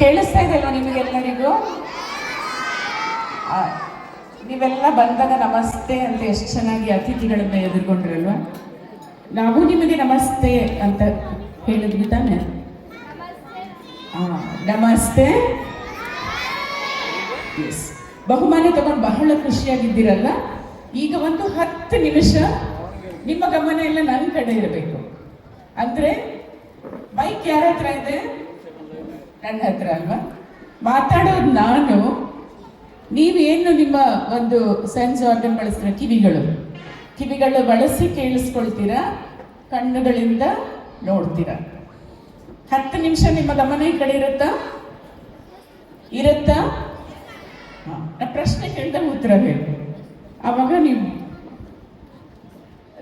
ಕೇಳಿಸ್ತಾ ಇದೆಯಲ್ಲ ನಿಮಗೆಲ್ಲರಿಗೂ? ನೀವೆಲ್ಲ ಬಂದಾಗ ನಮಸ್ತೆ ಅಂತ ಎಷ್ಟು ಚೆನ್ನಾಗಿ ಅತಿಥಿಗಳನ್ನ ಎದುರ್ಕೊಂಡ್ರಲ್ವಾ ನಾವು ನಿಮಗೆ ನಮಸ್ತೆ ಅಂತ ಹೇಳಿದ್ವಿ ತಾನೆ? ನಮಸ್ತೆ. ಎಸ್ ಬಹುಮಾನ ತಗೊಂಡು ಬಹಳ ಖುಷಿಯಾಗಿದ್ದೀರಲ್ಲ? ಈಗ ಒಂದು ಹತ್ತು ನಿಮಿಷ ನಿಮ್ಮ ಗಮನ ಎಲ್ಲ ನನ್ನ ಕಡೆ ಇರಬೇಕು. ಅಂದ್ರೆ ಬೈಕ್ ಯಾರ ಹತ್ರ ಇದೆ? ನನ್ನ ಹತ್ರ ಅಲ್ವಾ? ಮಾತಾಡೋದು ನಾನು ನೀವೇನು ನಿಮ್ಮ ಒಂದು ಸೆನ್ಸ್ ಆರ್ಗನ್ ಬಳಸ್ತೀರ? ಕಿವಿಗಳು. ಕಿವಿಗಳು ಬಳಸಿ ಕೇಳಿಸ್ಕೊಳ್ತೀರಾ? ಕಣ್ಣುಗಳಿಂದ ನೋಡ್ತೀರಾ? ಹತ್ತು ನಿಮಿಷ ನಿಮ್ಮ ಗಮನ ಈ ಕಡೆ ಇರುತ್ತಾ? ಇರುತ್ತಾ? ಪ್ರಶ್ನೆ ಕೇಳಿದ ಉತ್ತರ ಹೇಳಿ. ಆವಾಗ ನೀವು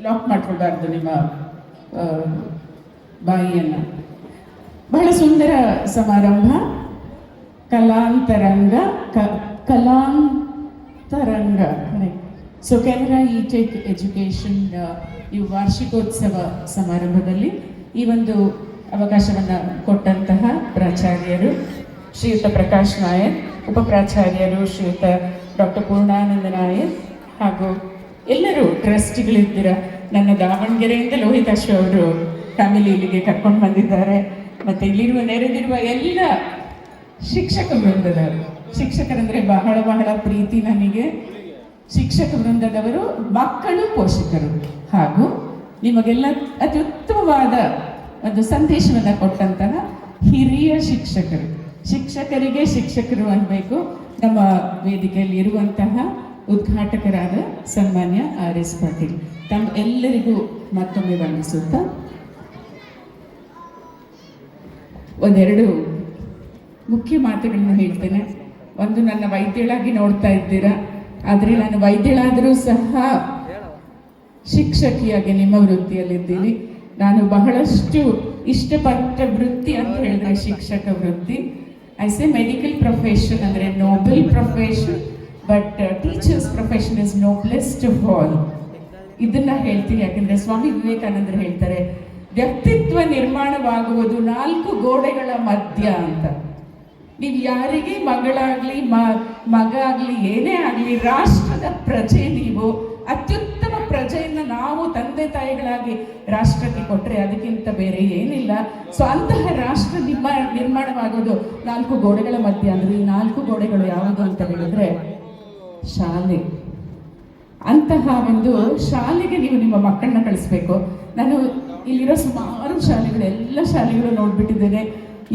ಲಾಕ್ ಮಾಡ್ಕೊಳ್ಬಾರ್ದು ನಿಮ್ಮ ಬಾಯಿಯನ್ನು. ಬಹಳ ಸುಂದರ ಸಮಾರಂಭ. ಕಲಾಂತರಂಗ, ಕ, ಕಲಾಂತರಂಗ. So Canara E tech education ಈ ವಾರ್ಷಿಕೋತ್ಸವ ಸಮಾರಂಭದಲ್ಲಿ ಈ ಒಂದು ಅವಕಾಶವನ್ನು ಕೊಟ್ಟಂತಹ ಪ್ರಾಚಾರ್ಯರು ಶ್ರೀಯುತ ಪ್ರಕಾಶ್ ನಾಯಕ್ ಉಪ ಪ್ರಾಚಾರ್ಯರು ಶ್ರೀಯುತ ಡಾಕ್ಟರ್ ಪೂರ್ಣಾನಂದ ನಾಯಕ್ ಹಾಗೂ ಎಲ್ಲರೂ ಟ್ರಸ್ಟಿಗಳಿದ್ದೀರ ನನ್ನ ದಾವಣಗೆರೆಯಿಂದ ಲೋಹಿತಾಶು ಅವರು ಫ್ಯಾಮಿಲಿ ಇಲ್ಲಿಗೆ ಕರ್ಕೊಂಡು ಬಂದಿದ್ದಾರೆ. ಮತ್ತು ಇಲ್ಲಿರುವ ನೆರೆದಿರುವ ಎಲ್ಲ ಶಿಕ್ಷಕ ವೃಂದದವರು ಶಿಕ್ಷಕರಂದ್ರೆ ಬಹಳ ಬಹಳ ಪ್ರೀತಿ ನನಗೆ ಶಿಕ್ಷಕ ವೃಂದದವರು ಮಕ್ಕಳು ಪೋಷಕರು. ಹಾಗೂ ನಿಮಗೆಲ್ಲ ಅತಿ ಉತ್ತಮವಾದ ಒಂದು ಸಂದೇಶವನ್ನು ಕೊಟ್ಟಂತಹ ಹಿರಿಯ ಶಿಕ್ಷಕರು. ಶಿಕ್ಷಕರಿಗೆ ಶಿಕ್ಷಕರು ಅನ್ಬೇಕು. ನಮ್ಮ ವೇದಿಕೆಯಲ್ಲಿ ಇರುವಂತಹ ಉದ್ಘಾಟಕರಾದ ಸನ್ಮಾನ್ಯ ಆರ್ ಎಸ್ ಪಾಟೀಲ್. ತಮ್ಮ ಎಲ್ಲರಿಗೂ ಮತ್ತೊಮ್ಮೆ ವಂದಿಸುತ್ತಾ ಒಂದೆರಡು ಮುಖ್ಯ ಮಾತುಗಳನ್ನು ಹೇಳ್ತೇನೆ. ಒಂದು, ನನ್ನ ವೈದ್ಯಳಾಗಿ ನೋಡ್ತಾ ಇದ್ದೀರಾ? ಆದರೆ ನಾನು ವೈದ್ಯಳಾದರೂ ಸಹ ಶಿಕ್ಷಕಿಯಾಗಿ ನಿಮ್ಮ ವೃತ್ತಿಯಲ್ಲಿದ್ದೀನಿ. ನಾನು ಬಹಳಷ್ಟು ಇಷ್ಟಪಟ್ಟ ವೃತ್ತಿ ಅಂತ ಹೇಳಿದ್ರೆ ಶಿಕ್ಷಕ ವೃತ್ತಿ. ಐ ಎ ಮೆಡಿಕಲ್ ಪ್ರೊಫೆಷನ್ ಅಂದರೆ noble profession but teachers profession is noblest of all ಇದನ್ನ ಹೇಳ್ತೀನಿ, ಯಾಕಂದ್ರೆ ಸ್ವಾಮಿ ವಿವೇಕಾನಂದರು ಹೇಳ್ತಾರೆ ವ್ಯಕ್ತಿತ್ವ ನಿರ್ಮಾಣವಾಗುವುದು ನಾಲ್ಕು ಗೋಡೆಗಳ ಮಧ್ಯ ಅಂತ. ನೀವು ಯಾರಿಗೆ ಮಗಳಾಗಲಿ ಮಗ ಆಗಲಿ ಏನೇ ಆಗಲಿ, ರಾಷ್ಟ್ರದ ಪ್ರಜೆ ನೀವು, ಅತ್ಯುತ್ತಮ ಪ್ರಜೆಯನ್ನ ನಾವು ತಂದೆ ತಾಯಿಗಳಾಗಿ ರಾಷ್ಟ್ರಕ್ಕೆ ಕೊಟ್ಟರೆ ಅದಕ್ಕಿಂತ ಬೇರೆ ಏನಿಲ್ಲ. ಸೊ ಅಂತಹ ರಾಷ್ಟ್ರ ನಿಮ್ಮ, ನಿರ್ಮಾಣವಾಗೋದು ನಾಲ್ಕು ಗೋಡೆಗಳ ಮಧ್ಯ ಅಂದ್ರೆ ಈ ನಾಲ್ಕು ಗೋಡೆಗಳು ಯಾವುದು ಅಂತ ಹೇಳಿದ್ರೆ ಶಾಲೆ. ಅಂತಹ ಒಂದು ಶಾಲೆಗೆ ನೀವು ನಿಮ್ಮ ಮಕ್ಕಳನ್ನ ಕಳಿಸ್ಬೇಕು. ನಾನು ಇಲ್ಲಿರೋ ಸುಮಾರು ಶಾಲೆಗಳು, ಎಲ್ಲ ಶಾಲೆಗಳು ನೋಡ್ಬಿಟ್ಟಿದ್ದೇನೆ.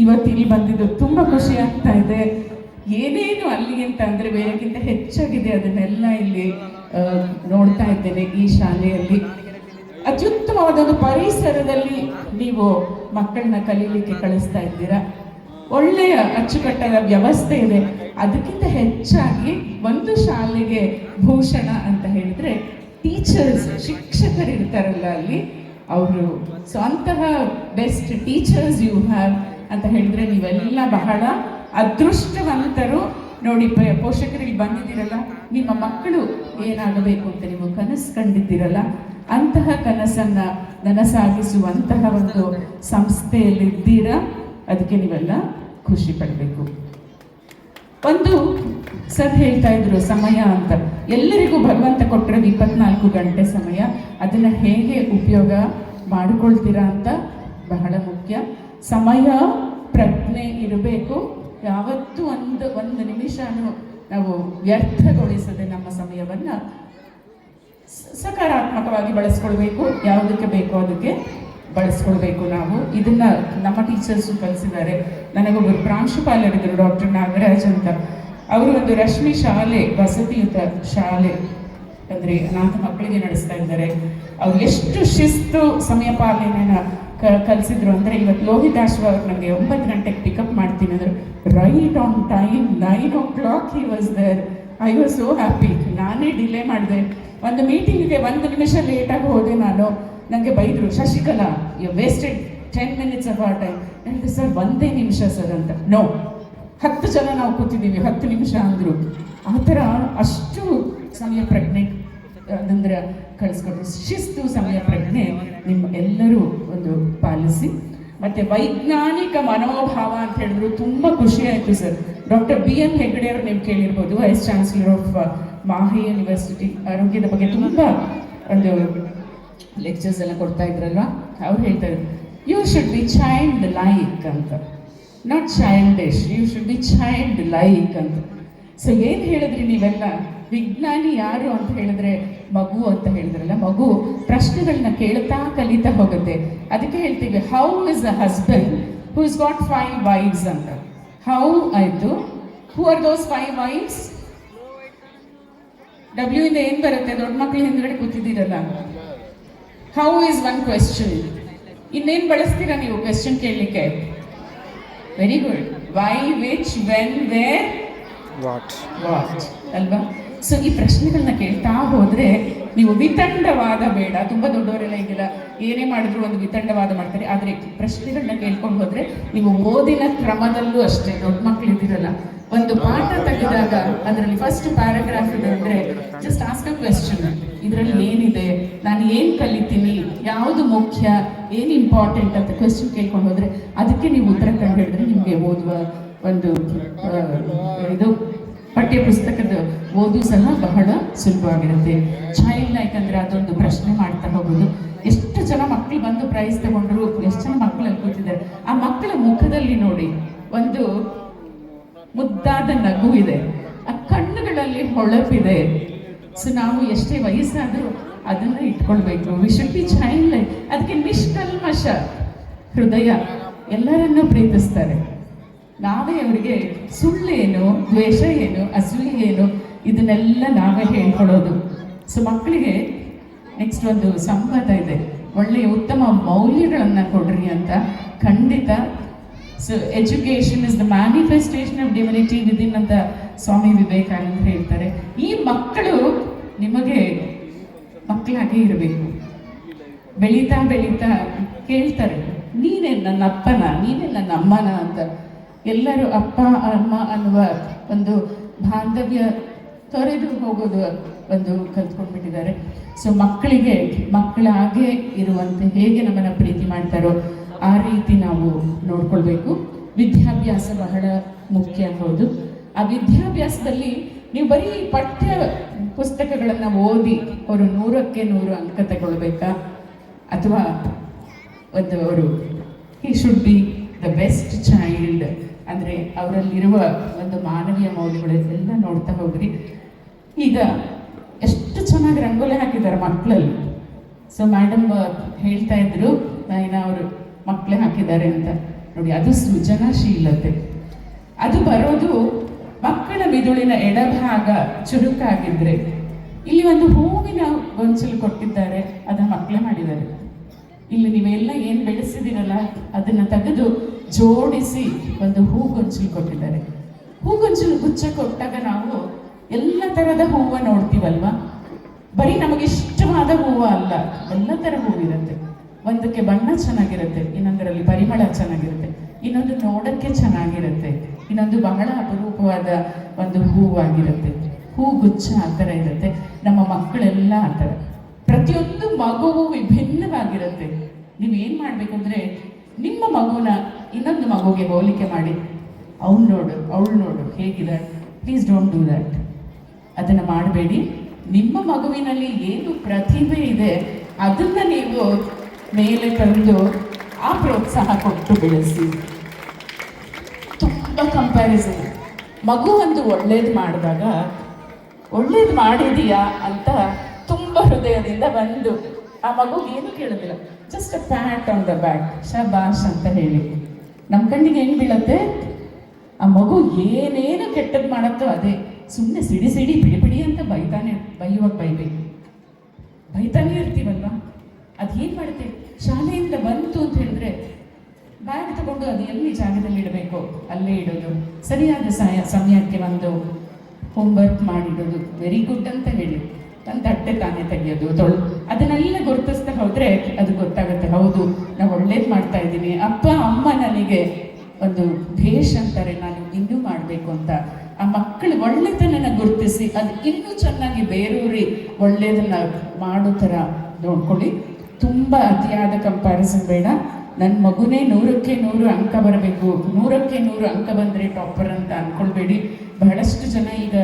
ಇವತ್ತು ಇಲ್ಲಿ ಬಂದಿದ್ದು ತುಂಬ ಖುಷಿ ಆಗ್ತಾ ಇದೆ. ಏನೇನು ಅಲ್ಲಿಗಿಂತ ಅಂದ್ರೆ ಬೇರೆಗಿಂತ ಹೆಚ್ಚಾಗಿದೆ ಅದನ್ನೆಲ್ಲ ಇಲ್ಲಿ ನೋಡ್ತಾ ಇದ್ದೇನೆ ಈ ಶಾಲೆಯಲ್ಲಿ. ಅತ್ಯುತ್ತಮವಾದ ಒಂದು ಪರಿಸರದಲ್ಲಿ ನೀವು ಮಕ್ಕಳನ್ನ ಕಲೀಲಿಕ್ಕೆ ಕಳಿಸ್ತಾ ಇದ್ದೀರಾ. ಒಳ್ಳೆಯ ಅಚ್ಚುಕಟ್ಟಾದ ವ್ಯವಸ್ಥೆ ಇದೆ. ಅದಕ್ಕಿಂತ ಹೆಚ್ಚಾಗಿ ಒಂದು ಶಾಲೆಗೆ ಭೂಷಣ ಅಂತ ಹೇಳಿದ್ರೆ ಟೀಚರ್ಸ್ ಶಿಕ್ಷಕರು ಇರ್ತಾರಲ್ಲ ಅಲ್ಲಿ. ಅವರು ಸೊ ಅಂತಹ ಬೆಸ್ಟ್ ಟೀಚರ್ಸ್ ಯು ಹ್ಯಾವ್ ಅಂತ ಹೇಳಿದ್ರೆ ನೀವೆಲ್ಲ ಬಹಳ ಅದೃಷ್ಟವಂತರು. ನೋಡಿ ಪೋಷಕರಿಗೆ ಬಂದಿದ್ದೀರಲ್ಲ, ನಿಮ್ಮ ಮಕ್ಕಳು ಏನಾಗಬೇಕು ಅಂತ ನೀವು ಕನಸು ಕಂಡಿದ್ದೀರಲ್ಲ, ಅಂತಹ ಕನಸನ್ನ ನನಸಾಗಿಸುವಂತಹ ಒಂದು ಸಂಸ್ಥೆಯಲ್ಲಿದ್ದೀರಾ, ಅದಕ್ಕೆ ನೀವೆಲ್ಲ ಖುಷಿ ಪಡಬೇಕು. ಒಂದು ಸರ್ ಹೇಳ್ತಾ ಇದ್ರು, ಸಮಯ ಅಂತ. ಎಲ್ಲರಿಗೂ ಭಗವಂತ ಕೊಟ್ಟರೆ ಇಪ್ಪತ್ನಾಲ್ಕು ಗಂಟೆ ಸಮಯ. ಅದನ್ನ ಹೇಗೆ ಉಪಯೋಗ ಮಾಡಿಕೊಳ್ತೀರಾ ಅಂತ ಬಹಳ ಮುಖ್ಯ. ಸಮಯ, ಪ್ರಜ್ಞೆ ಇರಬೇಕು. ಯಾವತ್ತೂ ಒಂದು ಒಂದು ನಿಮಿಷನೂ ನಾವು ವ್ಯರ್ಥಗೊಳಿಸದೆ ನಮ್ಮ ಸಮಯವನ್ನ ಸಕಾರಾತ್ಮಕವಾಗಿ ಬಳಸ್ಕೊಳ್ಬೇಕು. ಯಾವುದಕ್ಕೆ ಬೇಕೋ ಅದಕ್ಕೆ. ಬಳಸ್ಕೊಳ್ಬೇಕು ನಾವು. ಇದನ್ನ ನಮ್ಮ ಟೀಚರ್ಸು ಕಲಿಸಿದ್ದಾರೆ. ನನಗೊಬ್ಬರು ಪ್ರಾಂಶುಪಾಲರಿದ್ದರು, ಡಾಕ್ಟರ್ ನಾಗರಾಜ್ ಅಂತ. ಅವರು ಒಂದು ರಶ್ಮಿ ಶಾಲೆ, ವಸತಿಯುತ ಶಾಲೆ ಅಂದರೆ ಅನಾಥ ಮಕ್ಕಳಿಗೆ ನಡೆಸ್ತಾ ಇದ್ದಾರೆ. ಅವ್ರು ಎಷ್ಟು ಶಿಸ್ತು ಸಮಯ ಪಾಲನೆಯನ್ನು ಕಲಿಸಿದ್ರು ಅಂದರೆ ಇವತ್ತು ಲೋಹಿತಾಶ್ವ ಅವ್ರು ನನಗೆ ಒಂಬತ್ತು ಗಂಟೆಗೆ ಪಿಕಪ್ ಮಾಡ್ತೀನಿ ಅಂದ್ರೆ. Right on time nine o'clock he was there I was so happy ನಾನೇ ಡಿಲೇ ಮಾಡಿದೆ. ಒಂದು ಮೀಟಿಂಗಿಗೆ ಒಂದು ನಿಮಿಷ ಲೇಟಾಗಿ ಹೋದೆ ನಾನು. ನನಗೆ ಬೈದರು, Shashikala you wasted ten minutes of our time ಹೇಳಿದೆ ಸರ್ ಒಂದೇ ನಿಮಿಷ ಸರ್ ಅಂತ. ನೋ ಹತ್ತು ಜನ ನಾವು ಕೂತಿದ್ದೀವಿ, ಹತ್ತು ನಿಮಿಷ ಅಂದರು. ಆ ಥರ ಅಷ್ಟು ಸಮಯ ಪ್ರಜ್ಞೆ, ಅಂದರೆ ಕಳಿಸ್ಕೊಟ್ರು. ಶಿಸ್ತು ಸಮಯ ಪ್ರಜ್ಞೆ ನಿಮ್ಮ ಎಲ್ಲರೂ ಒಂದು ಪಾಲಿಸಿ. ಮತ್ತು ವೈಜ್ಞಾನಿಕ ಮನೋಭಾವ ಅಂತ ಹೇಳಿದ್ರು, ತುಂಬ ಖುಷಿ ಆಯಿತು sir doctor B M Hegde ಅವರು ನೀವು ಕೇಳಿರ್ಬೋದು vice chancellor of Mahi university ಆರೋಗ್ಯದ ಬಗ್ಗೆ ತುಂಬ ಒಂದು ಲೆಕ್ಚರ್ಸ್ ಎಲ್ಲ ಕೊಡ್ತಾ ಇದ್ರಲ್ವ? ಅವ್ರು ಹೇಳ್ತಾರೆ you should be child like ಅಂತ. Not childish you should be child like ಅಂತ. ಸೊ ಏನು ಹೇಳಿದ್ರಿ ನೀವೆಲ್ಲ? ವಿಜ್ಞಾನಿ ಯಾರು ಅಂತ ಹೇಳಿದ್ರೆ ಮಗು ಅಂತ ಹೇಳಿದ್ರಲ್ಲ, ಮಗು ಪ್ರಶ್ನೆಗಳನ್ನ ಕೇಳ್ತಾ ಕಲಿತಾ ಹೋಗುತ್ತೆ. ಅದಕ್ಕೆ ಹೇಳ್ತೀವಿ how is a husband who is got five wives ಅಂತ. ಹೌ ಆಯಿತು? Who are those five wives W ಇಂದ ಏನು ಬರುತ್ತೆ? ದೊಡ್ಡ ಮಕ್ಕಳು ಹಿಂದ್ಗಡೆ ಕೂತಿದ್ದೀರಲ್ಲ. ಹೌ ಈಸ್ ಒನ್ ಕ್ವೆಶ್ಚನ್ ಇನ್ನೇನು ಬಳಸ್ತೀರಾ ನೀವು ಕ್ವೆಶ್ಚನ್ ಕೇಳಲಿಕ್ಕೆ? Very good why which when where what what ಅಲ್ವಾ? ಸೊ ಈ ಪ್ರಶ್ನೆಗಳನ್ನ ಕೇಳ್ತಾ ಹೋದ್ರೆ ನೀವು ವಿತಂಡವಾದ ಬೇಡ. ತುಂಬಾ ದೊಡ್ಡವರೆಲ್ಲ ಈಗೆಲ್ಲ ಏನೇ ಮಾಡಿದ್ರು ಒಂದು ವಿತಂಡವಾದ ಮಾಡ್ತಾರೆ. ಆದ್ರೆ ಪ್ರಶ್ನೆಗಳನ್ನ ಕೇಳ್ಕೊಂಡು ಹೋದ್ರೆ ನೀವು ಓದಿನ ಕ್ರಮದಲ್ಲೂ ಅಷ್ಟೇ, ದೊಡ್ಡ ಮಕ್ಕಳು ಇದ್ದೀರಲ್ಲ. ಒಂದು ಪಾಠ ತೆಗೆದಾಗ ಅದರಲ್ಲಿ ಫಸ್ಟ್ ಪ್ಯಾರಾಗ್ರಾಫ್ ಇದೆ ಅಂದ್ರೆ ಜಸ್ಟ್ ಆಸ್ಕ್ ಅ ಕ್ವೆಶನ್ ಇದರಲ್ಲಿ ಏನಿದೆ? ನಾನು ಏನ್ ಕಲಿತೀನಿ? ಯಾವುದು ಮುಖ್ಯ? ಏನ್ ಇಂಪಾರ್ಟೆಂಟ್ ಅಂತ ಕ್ವೆಶನ್ ಕೇಳ್ಕೊಂಡು ಹೋದ್ರೆ ಅದಕ್ಕೆ ನೀವು ಉತ್ತರ ಕಂಡು ಹಿಡಿದ್ರೆ ನಿಮಗೆ ಓದುವ ಒಂದು ಇದು ಪಠ್ಯ ಪುಸ್ತಕದ ಓದು ಸಹ ಬಹಳ ಸುಲಭವಾಗಿರುತ್ತೆ. ಚೈಲ್ಡ್ ಲೈಕ್ ಅಂದ್ರೆ ಅದೊಂದು ಪ್ರಶ್ನೆ ಮಾಡ್ತಾ ಹೋಗೋದು. ಎಷ್ಟು ಜನ ಮಕ್ಕಳು ಬಂದು ಪ್ರೈಸ್ ತಗೊಂಡ್ರು, ಎಷ್ಟು ಜನ ಮಕ್ಕಳು ಅಲ್ಲಿ ಕೂತಿದ್ದಾರೆ? ಆ ಮಕ್ಕಳ ಮುಖದಲ್ಲಿ ನೋಡಿ ಒಂದು ಮುದ್ದಾದ ನಗು ಇದೆ. ಆ ಕಣ್ಣುಗಳಲ್ಲಿ ಹೊಳಪಿದೆ. ಸೊ ನಾವು ಎಷ್ಟೇ ವಯಸ್ಸಾದರೂ ಅದನ್ನ ಇಟ್ಕೊಳ್ಬೇಕು. We should be child like ಅದಕ್ಕೆ ನಿಷ್ಕಲ್ಮಶ ಹೃದಯ ಎಲ್ಲರನ್ನೂ ಪ್ರೀತಿಸ್ತಾರೆ. ನಾವೇ ಅವರಿಗೆ ಸುಳ್ಳೇನು ದ್ವೇಷ ಏನು ಅಸೂಯೆ ಏನು ಇದನ್ನೆಲ್ಲ ನಾವೇ ಹೇಳ್ಕೊಳ್ಳೋದು. ಸೊ ಮಕ್ಕಳಿಗೆ ನೆಕ್ಸ್ಟ್ ಒಂದು ಸಂವಾದ ಇದೆ. ಒಳ್ಳೆಯ ಉತ್ತಮ ಮೌಲ್ಯಗಳನ್ನು ಕೊಡ್ರಿ ಅಂತ ಖಂಡಿತ. So education is the manifestation of divinity within ಅಂತ ಸ್ವಾಮಿ ವಿವೇಕಾನಂದ ಹೇಳ್ತಾರೆ. ಈ ಮಕ್ಕಳು ನಿಮಗೆ ಮಕ್ಕಳಾಗೇ ಇರಬೇಕು. ಬೆಳೀತಾ ಬೆಳೀತಾ ಕೇಳ್ತಾರೆ, ನೀನೇ ನನ್ನ ಅಪ್ಪನ ನೀನೇ ನನ್ನ ಅಮ್ಮನ ಅಂತ. ಎಲ್ಲರೂ ಅಪ್ಪ, ಅಮ್ಮ ಅನ್ನುವ ಒಂದು ಬಾಂಧವ್ಯ ತೊರೆದು ಹೋಗೋದು ಒಂದು ಕಲ್ತ್ಕೊಂಡ್ಬಿಟ್ಟಿದ್ದಾರೆ. ಸೊ ಮಕ್ಕಳಿಗೆ, ಮಕ್ಕಳಾಗೆ ಇರುವಂತೆ ಹೇಗೆ ನಮ್ಮನ್ನ ಪ್ರೀತಿ ಮಾಡ್ತಾರೋ ಆ ರೀತಿ ನಾವು ನೋಡ್ಕೊಳ್ಬೇಕು. ವಿದ್ಯಾಭ್ಯಾಸ ಬಹಳ ಮುಖ್ಯ ಹೌದು ಆ ವಿದ್ಯಾಭ್ಯಾಸದಲ್ಲಿ ನೀವು ಬರೀ ಪಠ್ಯ ಪುಸ್ತಕಗಳನ್ನು ಓದಿ ಅವರು ನೂರಕ್ಕೆ ನೂರು ಅಂಕ ತಗೊಳ್ಬೇಕಾ? ಅಥವಾ ಒಂದು ಅವರು he should be the best child ಅಂದರೆ ಅವರಲ್ಲಿರುವ ಒಂದು ಮಾನವೀಯ ಮೌಲ್ಯಗಳು ಎಲ್ಲ ನೋಡ್ತಾ ಹೋಗ್ರಿ. ಈಗ ಎಷ್ಟು ಚೆನ್ನಾಗಿ ರಂಗೋಲಿ ಹಾಕಿದ್ದಾರೆ ಮಕ್ಕಳಲ್ಲಿ ಸೊ ಮೇಡಮ್ ಹೇಳ್ತಾ ಇದ್ರು ಅವರು ಮಕ್ಕಳೇ ಹಾಕಿದ್ದಾರೆ ಅಂತ. ನೋಡಿ, ಅದು ಸೃಜನಶೀಲತೆ. ಅದು ಬರೋದು ಮಕ್ಕಳ ಮಿದುಳಿನ ಎಡಭಾಗ ಚುರುಕಾಗಿದ್ರೆ. ಇಲ್ಲಿ ಒಂದು ಹೂವಿನ ಗೊಂಚಲು ಕೊಟ್ಟಿದ್ದಾರೆ, ಅದನ್ನು ಮಕ್ಕಳೇ ಮಾಡಿದ್ದಾರೆ. ಇಲ್ಲಿ ನೀವೆಲ್ಲ ಏನು ಬೆಳೆಸಿದಿರಲ್ಲ, ಅದನ್ನ ತೆಗೆದು ಜೋಡಿಸಿ ಒಂದು ಹೂ ಗೊಂಚಲು ಕೊಟ್ಟಿದ್ದಾರೆ. ಹೂ ಗೊಂಚಲು ಗುಚ್ಚ ಕೊಟ್ಟಾಗ ನಾವು ಎಲ್ಲ ಥರದ ಹೂವ ನೋಡ್ತೀವಲ್ವಾ? ಬರೀ ನಮಗೆ ಇಷ್ಟವಾದ ಹೂವು ಅಲ್ಲ, ಎಲ್ಲ ಥರ ಹೂವಿರುತ್ತೆ. ಒಂದಕ್ಕೆ ಬಣ್ಣ ಚೆನ್ನಾಗಿರುತ್ತೆ, ಇನ್ನೊಂದರಲ್ಲಿ ಪರಿಮಳ ಚೆನ್ನಾಗಿರುತ್ತೆ, ಇನ್ನೊಂದು ನೋಡಕ್ಕೆ ಚೆನ್ನಾಗಿರುತ್ತೆ, ಇನ್ನೊಂದು ಬಹಳ ಅಪರೂಪವಾದ ಒಂದು ಹೂವಾಗಿರುತ್ತೆ. ಹೂ ಗುಚ್ಛ ಆ ಥರ ಇರುತ್ತೆ. ನಮ್ಮ ಮಕ್ಕಳೆಲ್ಲ ಆ ಥರ. ಪ್ರತಿಯೊಂದು ಮಗುವು ವಿಭಿನ್ನವಾಗಿರುತ್ತೆ. ನೀವು ಏನು ಮಾಡಬೇಕು ಅಂದರೆ ನಿಮ್ಮ ಮಗುನ ಇನ್ನೊಂದು ಮಗುಗೆ ಹೋಲಿಕೆ ಮಾಡಿ. ಅವ್ನು ನೋಡು, ಅವಳು ನೋಡು, ಹೇಗಿದೆ? ಪ್ಲೀಸ್ ಡೋಂಟ್ ಡೂ ದ್ಯಾಟ್ ಅದನ್ನು ಮಾಡಬೇಡಿ. ನಿಮ್ಮ ಮಗುವಿನಲ್ಲಿ ಏನು ಪ್ರತಿಭೆ ಇದೆ, ಅದನ್ನು ನೀವು ಮೇಲೆ ತಂದು ಆ ಪ್ರೋತ್ಸಾಹ ಕೊಟ್ಟು ಬೆಳೆಸಿ. ತುಂಬ ಕಂಪ್ಯಾರಿಸನ್ ಮಗು ಒಂದು ಒಳ್ಳೇದು ಮಾಡಿದಾಗ, ಒಳ್ಳೇದು ಮಾಡಿದೀಯಾ ಅಂತ ತುಂಬ ಹೃದಯದಿಂದ ಬಂದು ಆ ಮಗುಗೆ ಏನು ಕೇಳೋದಿಲ್ಲ. Just a pat on the back ಶಬಾಷ್ ಅಂತ ಹೇಳಿ. ನಮ್ಮ ಕಣ್ಣಿಗೆ ಏನು ಬೀಳತ್ತೆ? ಆ ಮಗು ಏನೇನು ಕೆಟ್ಟದ್ದು ಮಾಡತ್ತೋ ಅದೇ. ಸುಮ್ಮನೆ ಸಿಡಿ ಸಿಡಿ ಬಿಡಿ ಬಿಡಿ ಅಂತ ಬೈತಾನೆ, ಬೈಯುವಾಗ ಬೈಬೇಕು ಬೈತಾನೆ ಇರ್ತೀವಲ್ವಾ? ಏನು ಮಾಡುತ್ತೆ? ಶಾಲೆಯಿಂದ ಬಂತು ಅಂತ ಹೇಳಿದ್ರೆ, ಬ್ಯಾಗ್ ತಗೊಂಡು ಅದು ಎಲ್ಲಿ ಜಾಗದಲ್ಲಿ ಇಡಬೇಕು? ಅಲ್ಲೇ ಇಡೋದು. ಸರಿಯಾದ ಸಮಯ ಸಮಯಕ್ಕೆ ಒಂದು ಹೋಮ್ವರ್ಕ್ ಮಾಡಿಡೋದು. ವೆರಿ ಗುಡ್ ಅಂತ ಹೇಳಿ. ತಟ್ಟೆ ತಾನೇ ತೆಗೆಯೋದು, ತೊಳು, ಅದನ್ನೆಲ್ಲ ಗುರುತಿಸ್ತಾ ಹೋದ್ರೆ ಅದು ಗೊತ್ತಾಗುತ್ತೆ, ಹೌದು, ನಾವು ಒಳ್ಳೇದು ಮಾಡ್ತಾ ಇದ್ದೀನಿ. ಅಪ್ಪ, ಅಮ್ಮ ನನಗೆ ಒಂದು ಭೇಷ್ ಅಂತಾರೆ, ನಾನು ಇನ್ನೂ ಮಾಡಬೇಕು ಅಂತ. ಆ ಮಕ್ಕಳು ಒಳ್ಳೆತನನ ಗುರುತಿಸಿ, ಅದು ಇನ್ನೂ ಚೆನ್ನಾಗಿ ಬೇರೂರಿ, ಒಳ್ಳೇದನ್ನ ಮಾಡೋ ಥರ ನೋಡ್ಕೊಳ್ಳಿ. ತುಂಬ ಅತಿಯಾದ ಕಂಪ್ಯಾರಿಸನ್ ಬೇಡ. ನನ್ನ ಮಗುನೇ ನೂರಕ್ಕೆ ನೂರು ಅಂಕ ಬರಬೇಕು. ನೂರಕ್ಕೆ ನೂರು ಅಂಕ ಬಂದರೆ ಟಾಪರ್ ಅಂತ ಅಂದ್ಕೊಳ್ಬೇಡಿ ಬಹಳಷ್ಟು ಜನ ಈಗ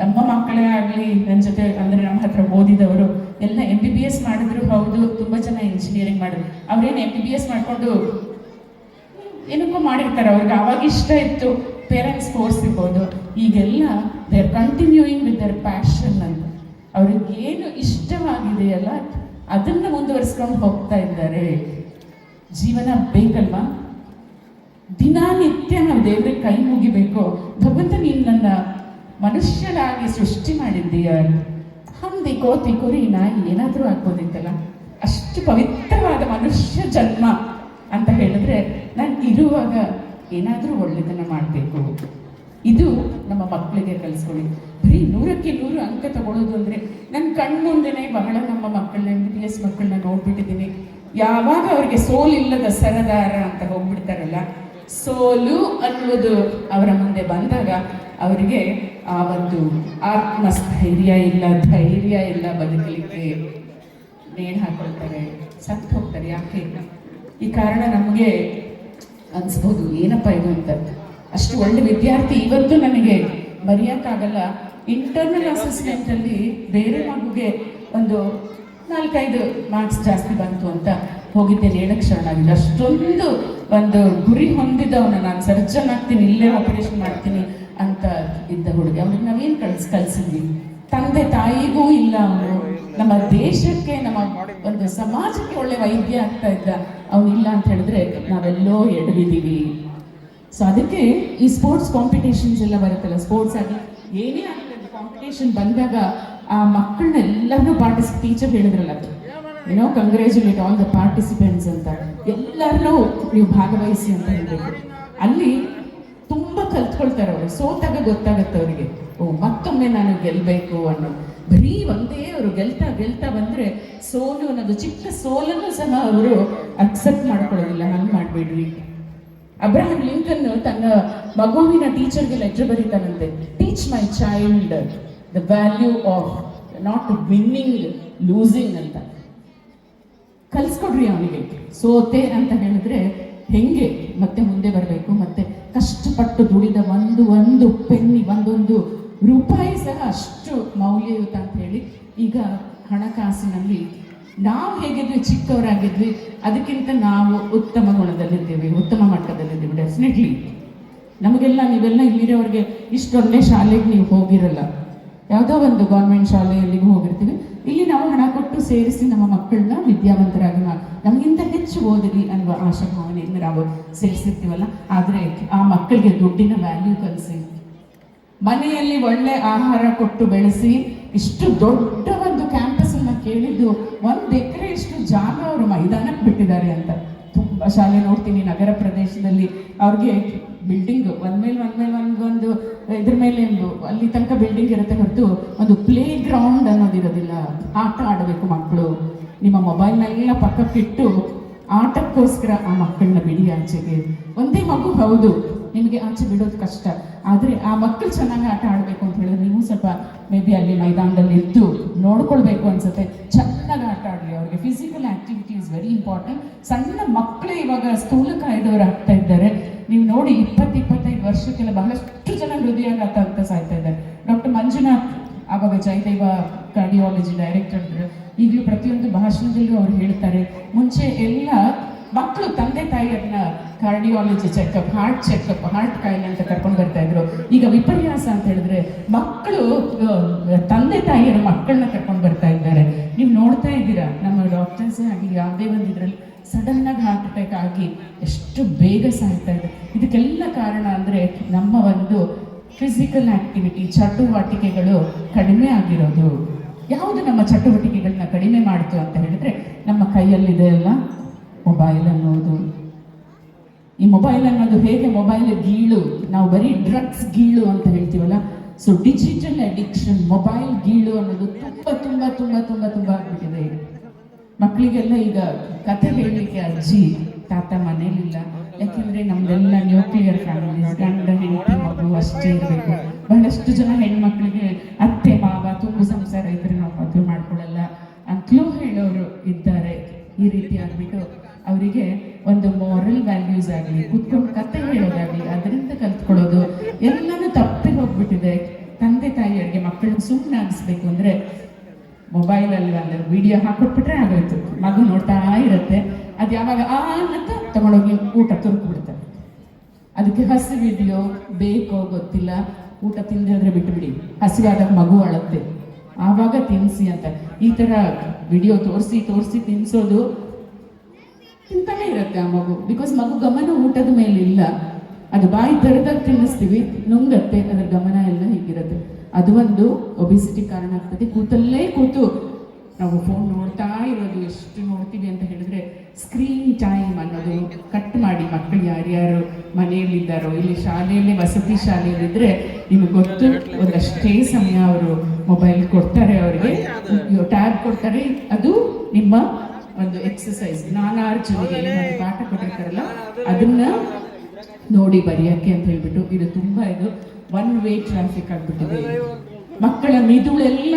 ನಮ್ಮ ಮಕ್ಕಳೇ ಆಗಲಿ ನನ್ನ ಜೊತೆ ಅಂದರೆ ನಮ್ಮ ಹತ್ರ ಓದಿದವರು, ಎಲ್ಲ ಎಂ ಬಿ ಬಿ ಎಸ್ ಮಾಡಿದ್ರು ಹೌದು, ತುಂಬ ಜನ ಇಂಜಿನಿಯರಿಂಗ್ ಮಾಡಿದ್ರು. ಅವ್ರೇನು ಎಂ ಬಿ ಬಿ ಎಸ್ ಮಾಡಿಕೊಂಡು ಏನಕ್ಕೂ ಮಾಡಿರ್ತಾರೆ, ಅವ್ರಿಗೆ ಅವಾಗ ಇಷ್ಟ ಇತ್ತು. ಪೇರೆಂಟ್ಸ್ ಫೋರ್ಸ್ ಇರ್ಬೋದು. ಈಗೆಲ್ಲ they are continuing with their passion ಅಂತ. ಅವ್ರಿಗೆ ಏನು ಇಷ್ಟವಾಗಿದೆಯಲ್ಲ ಅದನ್ನು ಮುಂದುವರಿಸ್ಕೊಂಡು ಹೋಗ್ತಾ ಇದ್ದಾರೆ. ಜೀವನ ಬೇಕಲ್ವಾ? ದಿನನಿತ್ಯ ನಾವು ದೇವ್ರಿಗೆ ಕೈ ಮುಗಿಬೇಕು. ಭಗವಂತ ನೀನು ನನ್ನ ಮನುಷ್ಯನಾಗಿ ಸೃಷ್ಟಿ ಮಾಡಿದ್ದೀಯ? ಹಂದಿ ಕೋತಿ ಕುರಿ ನಾಯಿ ಏನಾದರೂ ಆಗ್ಬೋದಿತ್ತಲ್ಲ? ಅಷ್ಟು ಪವಿತ್ರವಾದ ಮನುಷ್ಯ ಜನ್ಮ ಅಂತ ಹೇಳಿದ್ರೆ ನಾನು ಇರುವಾಗ ಏನಾದರೂ ಒಳ್ಳೆಯದನ್ನು ಮಾಡಬೇಕು. ಇದು ನಮ್ಮ ಮಕ್ಕಳಿಗೆ ಕಲಿಸ್ಕೊಳ್ಳಿ ಬರೀ ನೂರಕ್ಕೆ ನೂರು ಅಂಕ ತಗೊಳ್ಳೋದು ಅಂದರೆ ನನ್ನ ಕಣ್ಮುಂದೆನೇ ಬಹಳ ನಮ್ಮ ಮಕ್ಕಳನ್ನ ಎಂ ಬಿ ಎಸ್ ಮಕ್ಕಳನ್ನ ನೋಡ್ಬಿಟ್ಟಿದ್ದೀನಿ. ಯಾವಾಗ ಅವ್ರಿಗೆ ಸೋಲಿಲ್ಲದ ಸರದಾರ ಅಂತ ಹೋಗ್ಬಿಡ್ತಾರಲ್ಲ, ಸೋಲು ಅನ್ನೋದು ಅವರ ಮುಂದೆ ಬಂದಾಗ ಅವರಿಗೆ ಆ ಒಂದು ಆತ್ಮಸ್ಥೈರ್ಯ ಇಲ್ಲ, ಧೈರ್ಯ ಇಲ್ಲ ಬದುಕಲಿಕ್ಕೆ ನೇಣು ಹಾಕೊಳ್ತಾರೆ, ಸತ್ತು ಹೋಗ್ತಾರೆ. ಯಾಕೆ? ಈ ಕಾರಣ ನಮಗೆ ಅನಿಸ್ಬೋದು, ಏನಪ್ಪ ಇದು ಅಂತ. ಅಷ್ಟು ಒಳ್ಳೆ ವಿದ್ಯಾರ್ಥಿ ಇವತ್ತು ನನಗೆ ಮರೆಯೋಕ್ಕಾಗಲ್ಲ ಇಂಟರ್ನಲ್ ಅಸೆಸ್ಮೆಂಟಲ್ಲಿ ಬೇರೆ ಮಗುಗೆ ಒಂದು ನಾಲ್ಕೈದು ಮಾರ್ಕ್ಸ್ ಜಾಸ್ತಿ ಬಂತು ಅಂತ ಹೋಗಿದ್ದೆ ನೇಣಕ್ಕೆ ಶರಣಾಗಿದೆ ಅಷ್ಟೊಂದು ಒಂದು ಗುರಿ ಹೊಂದಿದ್ದವನ ನಾನು ಸರ್ಜನ್ ಆಗ್ತೀನಿ, ಇಲ್ಲೇ ಆಪರೇಷನ್ ಮಾಡ್ತೀನಿ. ಅಂತ ಇದ್ದ ಹುಡುಗ. ಅವ್ರಿಗೆ ನಾವೇನು ಕಳ್ಸಿ, ಕಳ್ಸಿದ್ವಿ? ತಂದೆ ತಾಯಿಗೂ ಇಲ್ಲ ಅವನು. ನಮ್ಮ ದೇಶಕ್ಕೆ, ನಮ್ಮ ಒಂದು ಸಮಾಜಕ್ಕೆ ಒಳ್ಳೆ ವೈದ್ಯ ಆಗ್ತಾ ಇದ್ದ. ಅವನಿಲ್ಲ ಅಂತ ಹೇಳಿದ್ರೆ ನಾವೆಲ್ಲೋ ಎಡವಿದ್ದೀವಿ. ಸೊ ಅದಕ್ಕೆ ಈ ಸ್ಪೋರ್ಟ್ಸ್ ಕಾಂಪಿಟೇಷನ್ಸ್ ಎಲ್ಲ ಬರುತ್ತಲ್ಲ ಸ್ಪೋರ್ಟ್ಸ್ ಆಗಿ ಏನೇ ಆಗಲಿ ಕಾಂಪಿಟೇಷನ್ ಬಂದಾಗ ಆ ಮಕ್ಕಳನ್ನೆಲ್ಲರೂ ಪಾರ್ಟಿಸ್ ಟೀಚರ್ ಹೇಳಿದ್ರಲ್ಲ ಏನೋ ಕಂಗ್ರ್ಯಾಚುಲೇಟ್ ಆಲ್ ದ ಪಾರ್ಟಿಸಿಪೆಂಟ್ಸ್ ಅಂತ. ಎಲ್ಲರನ್ನೂ ನೀವು ಭಾಗವಹಿಸಿ ಅಂತ ಹೇಳಬೇಕು. ಅಲ್ಲಿ ತುಂಬ ಕಲ್ತ್ಕೊಳ್ತಾರೆ ಅವರು ಸೋತಾಗ ಗೊತ್ತಾಗುತ್ತೆ ಅವರಿಗೆ. ಓ, ಮತ್ತೊಮ್ಮೆ ನಾನು ಗೆಲ್ಲಬೇಕು ಅನ್ನೋ. ಬರೀ ಒಂದೇ ಅವರು ಗೆಲ್ತಾ ಗೆಲ್ತಾ ಬಂದ್ರೆ ಸೋಲು ಅನ್ನೋದು ಚಿಕ್ಕ ಸೋಲನ್ನು ಸಹ ಅವರು ಅಕ್ಸೆಪ್ಟ್ ಮಾಡ್ಕೊಳ್ಳೋದಿಲ್ಲ. ಹಂಗೆ ಮಾಡಬೇಡ್ರಿ. ಅಬ್ರಹಾಂ ಲಿಂಕನ್ ತನ್ನ ಮಗುವಿನ ಟೀಚರ್ಗೆ letter ಬರೀತಾನಂತೆ. Teach my child the value of not winning losing ಅಂತ. ಕಲ್ಸ್ಕೊಡ್ರಿ ಅವನಿಗೆ. ಸೋತೆ ಅಂತ ಹೇಳಿದ್ರೆ ಹೆಂಗೆ ಮತ್ತೆ ಮುಂದೆ ಬರಬೇಕು? ಮತ್ತೆ ಕಷ್ಟಪಟ್ಟು ದುಡಿದ ಒಂದು ಒಂದು ಪೆನ್ನಿ ಒಂದೊಂದು ರೂಪಾಯಿ ಸಹ ಅಷ್ಟು ಮೌಲ್ಯಯುತ ಅಂತ ಹೇಳಿ ಈಗ ಹಣಕಾಸಿನಲ್ಲಿ ನಾವು ಹೇಗಿದ್ವಿ, ಚಿಕ್ಕವರಾಗಿದ್ವಿ, ಅದಕ್ಕಿಂತ ನಾವು ಉತ್ತಮ ಗುಣದಲ್ಲಿದ್ದೇವೆ, ಉತ್ತಮ ಮಟ್ಟದಲ್ಲಿದ್ದೇವೆ ಡೆಫಿನೆಟ್ಲಿ ನಮಗೆಲ್ಲ ನೀವೆಲ್ಲ ಇಲ್ಲಿರೋರಿಗೆ ಇಷ್ಟೊಂದೇ ಶಾಲೆಗೆ ನೀವು ಹೋಗಿರಲ್ಲ. ಯಾವುದೋ ಒಂದು ಗೌರ್ಮೆಂಟ್ ಶಾಲೆಯಲ್ಲಿಗೂ ಹೋಗಿರ್ತೀವಿ. ಇಲ್ಲಿ ನಾವು ಹಣ ಕೊಟ್ಟು ಸೇರಿಸಿ ನಮ್ಮ ಮಕ್ಕಳನ್ನ ವಿದ್ಯಾವಂತರಾಗಿ ನಮಗಿಂತ ಹೆಚ್ಚು ಓದಲಿ ಅನ್ನುವ ಆಶಾ ಭಾವನೆಯಿಂದ ನಾವು ಸೇರಿಸಿರ್ತೀವಲ್ಲ, ಆದರೆ ಆ ಮಕ್ಕಳಿಗೆ ದುಡ್ಡಿನ ವ್ಯಾಲ್ಯೂ ಕಲಿಸಿ. ಮನೆಯಲ್ಲಿ ಒಳ್ಳೆ ಆಹಾರ ಕೊಟ್ಟು ಬೆಳೆಸಿ, ಇಷ್ಟು ದೊಡ್ಡ ಒಂದು ಕ್ಯಾಂಪಸ್ ಅನ್ನ ಕೇಳಿದ್ದು ಒಂದು ಎಕರೆ ಇಷ್ಟು ಜಾಗ ಅವರು ಮೈದಾನಕ್ಕೆ ಬಿಟ್ಟಿದ್ದಾರೆ ಅಂತ. ತುಂಬಾ ಶಾಲೆ ನೋಡ್ತೀನಿ, ನಗರ ಪ್ರದೇಶದಲ್ಲಿ ಅವ್ರಿಗೆ ಬಿಲ್ಡಿಂಗ್ ಒಂದ್ ಮೇಲೆ ಒಂದ್ ಮೇಲೆ ಒಂದೊಂದು ಒಂದು ಇದ್ರ ಮೇಲೆ ಅಲ್ಲಿ ತನಕ ಬಿಲ್ಡಿಂಗ್ ಇರುತ್ತೆ ಹೊರತು ಒಂದು ಪ್ಲೇ ಗ್ರೌಂಡ್ ಅನ್ನೋದಿರೋದಿಲ್ಲ ಆಟ ಆಡಬೇಕು ಮಕ್ಕಳು ನಿಮ್ಮ ಮೊಬೈಲ್ನೆಲ್ಲ ಪಕ್ಕಕ್ಕಿಟ್ಟು ಆಟಕ್ಕೋಸ್ಕರ ಆ ಮಕ್ಕಳನ್ನ ಬಿಡಿ ಆಚೆಗೆ. ಒಂದೇ ಮಗು ಹೌದು. ನಿಮಗೆ ಆಚೆ ಬಿಡೋದು ಕಷ್ಟ. ಆದರೆ ಆ ಮಕ್ಕಳು ಚೆನ್ನಾಗಿ ಆಟ ಆಡಬೇಕು ಅಂತ ಹೇಳಿದ್ರೆ ನೀವು ಸ್ವಲ್ಪ ಮೇ ಬಿ ಅಲ್ಲಿ ಮೈದಾನದಲ್ಲಿ ಇದ್ದು ನೋಡ್ಕೊಳ್ಬೇಕು ಅನ್ಸುತ್ತೆ. ಚೆನ್ನಾಗಿ ಆಟ ಆಡಲಿ ಅವ್ರಿಗೆ. Physical activity is very important ಸಣ್ಣ ಮಕ್ಕಳು ಇವಾಗ ಸ್ಥೂಲಕಾಯದವರು ಆಗ್ತಾ ಇದ್ದಾರೆ. ನೀವು ನೋಡಿ ಇಪ್ಪತ್ತು, ಇಪ್ಪತ್ತೈದು ವರ್ಷಕ್ಕೆಲ್ಲ ಬಹಳಷ್ಟು ಜನ ಹೃದಯಾಘಾತ ಅಂತ ಸಾಯ್ತಾ ಇದ್ದಾರೆ. ಡಾಕ್ಟರ್ ಮಂಜುನಾಥ್, ಆವಾಗ ಜಯದೇವ ಕಾರ್ಡಿಯಾಲಜಿ ಡೈರೆಕ್ಟರ್ ಈಗಲೂ ಪ್ರತಿಯೊಂದು ಭಾಷಣದಲ್ಲೂ ಅವ್ರು ಹೇಳ್ತಾರೆ. ಮುಂಚೆ ಎಲ್ಲ ಮಕ್ಕಳು ತಂದೆ ತಾಯಿಯನ್ನ cardiology checkup heart checkup heart ಕಾಯಿಲೆ ಅಂತ ಕರ್ಕೊಂಡು ಬರ್ತಾ ಇದ್ರು. ಈಗ ವಿಪರ್ಯಾಸ ಅಂತ ಹೇಳಿದ್ರೆ ಮಕ್ಕಳು ತಂದೆ ತಾಯಿಯರ ಮಕ್ಕಳನ್ನ ಕರ್ಕೊಂಡು ಬರ್ತಾ ಇದ್ದಾರೆ. ನೀವು ನೋಡ್ತಾ ಇದ್ದೀರಾ, ನಮ್ಮ ಡಾಕ್ಟರ್ಸೇ ಆಗಿ ಯಾವುದೇ ಒಂದು ಇದರಲ್ಲಿ ಆಗಿ ಹಾರ್ಟ್ ಅಟ್ಯಾಕ್ ಆಗಿ ಎಷ್ಟು ಬೇಗ ಸಾಯ್ತಾ ಇದೆ. ಇದಕ್ಕೆಲ್ಲ ಕಾರಣ ಅಂದ್ರೆ ನಮ್ಮ ಒಂದು ಫಿಸಿಕಲ್ ಆಕ್ಟಿವಿಟಿ ಚಟುವಟಿಕೆಗಳು ಕಡಿಮೆ ಆಗಿರೋದು. ಯಾವುದು ನಮ್ಮ ಚಟುವಟಿಕೆಗಳನ್ನ ಕಡಿಮೆ ಮಾಡ್ತು ಅಂತ ಹೇಳಿದ್ರೆ ನಮ್ಮ ಕೈಯಲ್ಲಿದೆ ಅಲ್ಲ? ಮೊಬೈಲ್ ಅನ್ನೋದು. ಈ ಮೊಬೈಲ್ ಅನ್ನೋದು ಹೇಗೆ ಮೊಬೈಲ್ ಗೀಳು? ನಾವು ಬರೀ ಡ್ರಗ್ಸ್ ಗೀಳು ಅಂತ ಹೇಳ್ತೀವಲ್ಲ? ಸೊ ಡಿಜಿಟಲ್ ಅಡಿಕ್ಷನ್ ಮೊಬೈಲ್ ಗೀಳು ಅನ್ನೋದು ತುಂಬ ತುಂಬ ತುಂಬ ತುಂಬ ತುಂಬ ಆಗ್ಬಿಟ್ಟಿದೆ. ಮಕ್ಕಳಿಗೆಲ್ಲ ಈಗ ಕಥೆ ಹೇಳಲಿಕ್ಕೆ ಅಜ್ಜಿ, ತಾತ ಮನೇಲಿಲ್ಲ. ಯಾಕೆಂದ್ರೆ ನಮ್ದೆಲ್ಲ ನ್ಯೂಕ್ಲಿಯರ್ ಫ್ಯಾಮಿಲಿ ಗಂಡ, ಹೆಂಡತಿ, ಮಗು ಅಷ್ಟೇ ಇರಬೇಕು. ಬಹಳಷ್ಟು ಜನ ಹೆಣ್ಮಕ್ಳಿಗೆ ಅತ್ತೆ, ಮಾವ, ತುಂಬು ಸಂಸಾರ ಇದ್ರೆ ನಾವು ಮದುವೆ ಮಾಡ್ಕೊಳ್ಳಲ್ಲ. ಅಂತಲೂ ಹೇಳೋರು ಇದ್ದಾರೆ. ಈ ರೀತಿ ಆಗ್ಬಿಟ್ಟು ಅವರಿಗೆ ಒಂದು ಮಾರಲ್ ವ್ಯಾಲ್ಯೂಸ್ ಆಗಲಿ, ಕುತ್ಕೊಂಡು ಕತೆ ಹೇಳೋದಾಗಲಿ, ಅದರಿಂದ ಕಲ್ತ್ಕೊಳ್ಳೋದು ಎಲ್ಲನೂ ತಪ್ಪಿ ಹೋಗ್ಬಿಟ್ಟಿದೆ. ತಂದೆ ತಾಯಿ ತಾಯಿಯರಿಗೆ ಮಕ್ಕಳನ್ನ ಸುಮ್ಮನೆ ಅನಿಸ್ಬೇಕು ಅಂದ್ರೆ ಮೊಬೈಲಲ್ಲಿ ಒಂದು ವಿಡಿಯೋ ಹಾಕೊಟ್ಬಿಟ್ರೆ ಆಗೋಯ್ತು. ಮಗು ನೋಡ್ತಾ ಇರುತ್ತೆ. ಅದು ಯಾವಾಗ, ಆ, ಅಂತ ತಗೊಂಡೋಗಿ ಊಟ ತುರುಕು ಬಿಡ್ತಾರೆ ಅದಕ್ಕೆ ಹಸಿ ವಿಡಿಯೋ ಬೇಕೋ ಗೊತ್ತಿಲ್ಲ. ಊಟ ತಿಂದಿದ್ರೆ ಬಿಟ್ಟು ಬಿಡಿ ಹಸಿವಾದಾಗ ಮಗು ಅಳತ್ತೆ. ಆವಾಗ ತಿನ್ನಿಸಿ ಅಂತ. ಈ ಥರ ವಿಡಿಯೋ ತೋರಿಸಿ ತೋರಿಸಿ ತಿನ್ನಿಸೋದು ತಿಂತಾನೆ ಇರುತ್ತೆ ಆ ಮಗು. ಬಿಕಾಸ್ ಮಗು ಗಮನ ಊಟದ ಮೇಲೆ ಇಲ್ಲ. ಅದು ಬಾಯಿ ತೆರೆದಾಗ ತಿನ್ನಿಸ್ತೀವಿ ನುಂಗತ್ತೆ ಅದ್ರ ಗಮನ ಎಲ್ಲ ಹೀಗಿರುತ್ತೆ. ಅದು ಒಂದು ಒಬಿಸಿಟಿ ಕಾರಣ ಆಗ್ತದೆ. ಕೂತಲ್ಲೇ ಕೂತು ನಾವು ಫೋನ್ ನೋಡ್ತಾ ಇರೋದು ಎಷ್ಟು ನೋಡ್ತೀವಿ ಅಂತ ಹೇಳಿದ್ರೆ ಸ್ಕ್ರೀನ್ ಟೈಮ್ ಅನ್ನೋದು ಕಟ್ ಮಾಡಿ ಮಕ್ಕಳು ಯಾರ್ಯಾರು ಮನೆಯಲ್ಲಿದ್ದಾರೋ ಇಲ್ಲಿ ಶಾಲೆಯಲ್ಲಿ ವಸತಿ ಶಾಲೆಯಲ್ಲಿದ್ದರೆ ನಿಮಗೆ ಗೊತ್ತು ಒಂದಷ್ಟೇ ಸಮಯ ಅವರು ಮೊಬೈಲ್ ಕೊಡ್ತಾರೆ ಅವರಿಗೆ. ಟ್ಯಾಬ್ ಕೊಡ್ತಾರೆ. ಅದು ನಿಮ್ಮ ಒಂದು ಎಕ್ಸಸೈಸ್ ನಾನಾರು ಒಂದು ಪಾಠ ಕೊಟ್ಟಿರ್ತಾರಲ್ಲ ಅದನ್ನ ನೋಡಿ ಬರೆಯಕ್ಕೆ ಅಂತ ಹೇಳ್ಬಿಟ್ಟು ಇದು ತುಂಬಾ ಇದು ಒನ್ ವೇ ಟ್ರಾಫಿಕ್ ಆಗ್ಬಿಟ್ಟಿದೆ. ಮಕ್ಕಳ ಮಿದುಳೆಲ್ಲ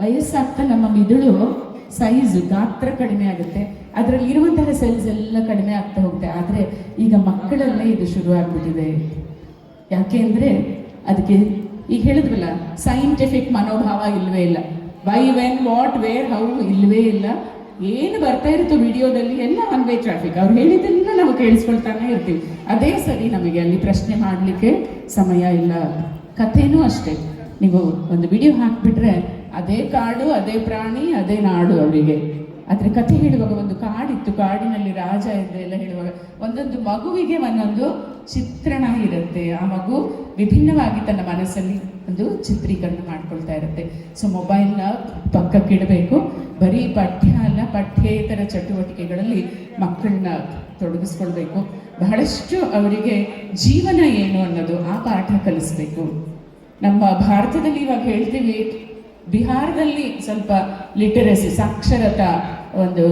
ವಯಸ್ಸಾಗ್ತಾ ನಮ್ಮ ಮಿದುಳು ಸೈಜ್ ಗಾತ್ರ ಕಡಿಮೆ ಆಗುತ್ತೆ. ಅದರಲ್ಲಿ ಇರುವಂತಹ ಸೆಲ್ಸ್ ಎಲ್ಲ ಕಡಿಮೆ ಆಗ್ತಾ ಹೋಗುತ್ತೆ. ಆದರೆ ಈಗ ಮಕ್ಕಳಲ್ಲೇ ಇದು ಶುರು ಆಗ್ಬಿಟ್ಟಿದೆ. ಯಾಕೆ ಅಂದ್ರೆ ಅದಕ್ಕೆ ಈಗ ಹೇಳಿದ್ವಲ್ಲ ಸೈಂಟಿಫಿಕ್ ಮನೋಭಾವ ಇಲ್ಲವೇ ಇಲ್ಲ. Why when what where how ಇಲ್ಲವೇ ಇಲ್ಲ. ಏನು ಬರ್ತಾ ಇರುತ್ತೋ ವಿಡಿಯೋದಲ್ಲಿ ಎಲ್ಲ ಒನ್ ವೇ ಟ್ರಾಫಿಕ್ ಅವ್ರು ಹೇಳಿದ್ದೆಲ್ಲ ನಾವು ಕೇಳಿಸ್ಕೊಳ್ತಾನೆ ಇರ್ತೀವಿ. ಅದೇ ಸರಿ ನಮಗೆ ಅಲ್ಲಿ ಪ್ರಶ್ನೆ ಮಾಡಲಿಕ್ಕೆ ಸಮಯ ಇಲ್ಲ. ಕಥೆನೂ ಅಷ್ಟೇ. ನೀವು ಒಂದು ವಿಡಿಯೋ ಹಾಕಿಬಿಟ್ರೆ ಅದೇ ಕಾಡು, ಅದೇ ಪ್ರಾಣಿ, ಅದೇ ನಾಡು ಅವರಿಗೆ. ಆದರೆ ಕಥೆ ಹೇಳುವಾಗ ಒಂದು ಕಾಡಿತ್ತು, ಕಾಡಿನಲ್ಲಿ ರಾಜ ಇದೆ ಎಲ್ಲ ಹೇಳುವಾಗ ಒಂದೊಂದು ಮಗುವಿಗೆ ಒಂದೊಂದು ಚಿತ್ರಣ ಇರುತ್ತೆ. ಆ ಮಗು ವಿಭಿನ್ನವಾಗಿ ತನ್ನ ಮನಸ್ಸಲ್ಲಿ ಒಂದು ಚಿತ್ರೀಕರಣ ಮಾಡ್ಕೊಳ್ತಾ ಇರುತ್ತೆ. ಸೊ ಮೊಬೈಲ್ನ ಪಕ್ಕಕ್ಕಿಡಬೇಕು ಬರೀ ಪಠ್ಯ ಅಲ್ಲ, ಪಠ್ಯೇತರ ಚಟುವಟಿಕೆಗಳಲ್ಲಿ ಮಕ್ಕಳನ್ನ ತೊಡಗಿಸ್ಕೊಳ್ಬೇಕು. ಬಹಳಷ್ಟು ಅವರಿಗೆ ಜೀವನ ಏನು ಅನ್ನೋದು ಆ ಪಾಠ ಕಲಿಸ್ಬೇಕು. ನಮ್ಮ ಭಾರತದಲ್ಲಿ ಇವಾಗ ಹೇಳ್ತೀವಿ ಬಿಹಾರದಲ್ಲಿ ಸ್ವಲ್ಪ ಲಿಟರಸಿ ಸಾಕ್ಷರತಾ ಒಂದು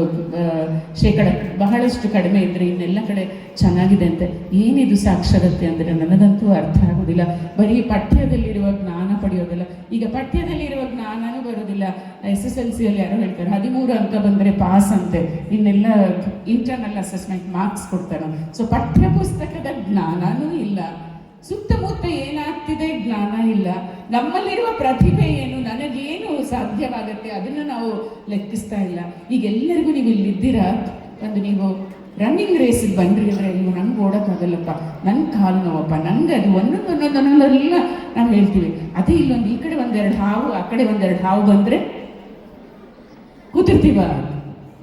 ಶೇಕಡ ಬಹಳಷ್ಟು ಕಡಿಮೆ ಇದ್ರೆ ಇನ್ನೆಲ್ಲ ಕಡೆ ಚೆನ್ನಾಗಿದೆ ಅಂತೆ ಏನಿದು ಸಾಕ್ಷರತೆ ಅಂದರೆ ನನಗಂತೂ ಅರ್ಥ ಆಗೋದಿಲ್ಲ. ಬರೀ ಪಠ್ಯದಲ್ಲಿರುವ ಜ್ಞಾನ ಪಡೆಯೋದಿಲ್ಲ. ಈಗ ಪಠ್ಯದಲ್ಲಿರುವ ಜ್ಞಾನನೂ ಬರೋದಿಲ್ಲ. ಎಸ್ ಎಸ್ ಎಲ್ ಸಿಯಲ್ಲಿ ಯಾರೋ ಹೇಳ್ತಾರೆ, ಹದಿಮೂರು ಅಂಕ ಬಂದರೆ ಪಾಸ್ ಅಂತೆ. ಇನ್ನೆಲ್ಲ ಇಂಟರ್ನಲ್ ಅಸೆಸ್ಮೆಂಟ್ ಮಾರ್ಕ್ಸ್ ಕೊಡ್ತಾರೆ ಸೊ ಪಠ್ಯ ಪುಸ್ತಕದ ಜ್ಞಾನನೂ ಇಲ್ಲ. ಸುತ್ತಮುತ್ತ ಏನಾಗ್ತಿದೆ ಜ್ಞಾನ ಇಲ್ಲ. ನಮ್ಮಲ್ಲಿರುವ ಪ್ರತಿಭೆ ಏನು? ನನಗೇನು ಸಾಧ್ಯವಾಗುತ್ತೆ? ಅದನ್ನು ನಾವು ಲೆಕ್ಕಿಸ್ತಾ ಇಲ್ಲ. ಈಗ ಎಲ್ಲರಿಗೂ ನೀವು ಇಲ್ಲಿದ್ದೀರಾ? ಒಂದು ನೀವು ರನ್ನಿಂಗ್ ರೇಸಿಗೆ ಬಂದ್ರಿ ಅಂದರೆ ನೀವು ನಂಗೆ ಓಡೋಕ್ಕಾಗಲ್ಲಪ್ಪ. ನನ್ನ ಕಾಲು ನೋವಪ್ಪ. ನಂಗೆ ಅದು ಒಂದೊಂದು ಒಂದೊಂದು ಒಂದೊಂದೆಲ್ಲ ನಾವು ಹೇಳ್ತೀವಿ. ಅದೇ ಇಲ್ಲೊಂದು ಈ ಕಡೆ ಒಂದೆರಡು ಹಾವು, ಆ ಕಡೆ ಒಂದೆರಡು ಹಾವು ಬಂದರೆ ಕೂತಿರ್ತೀವ?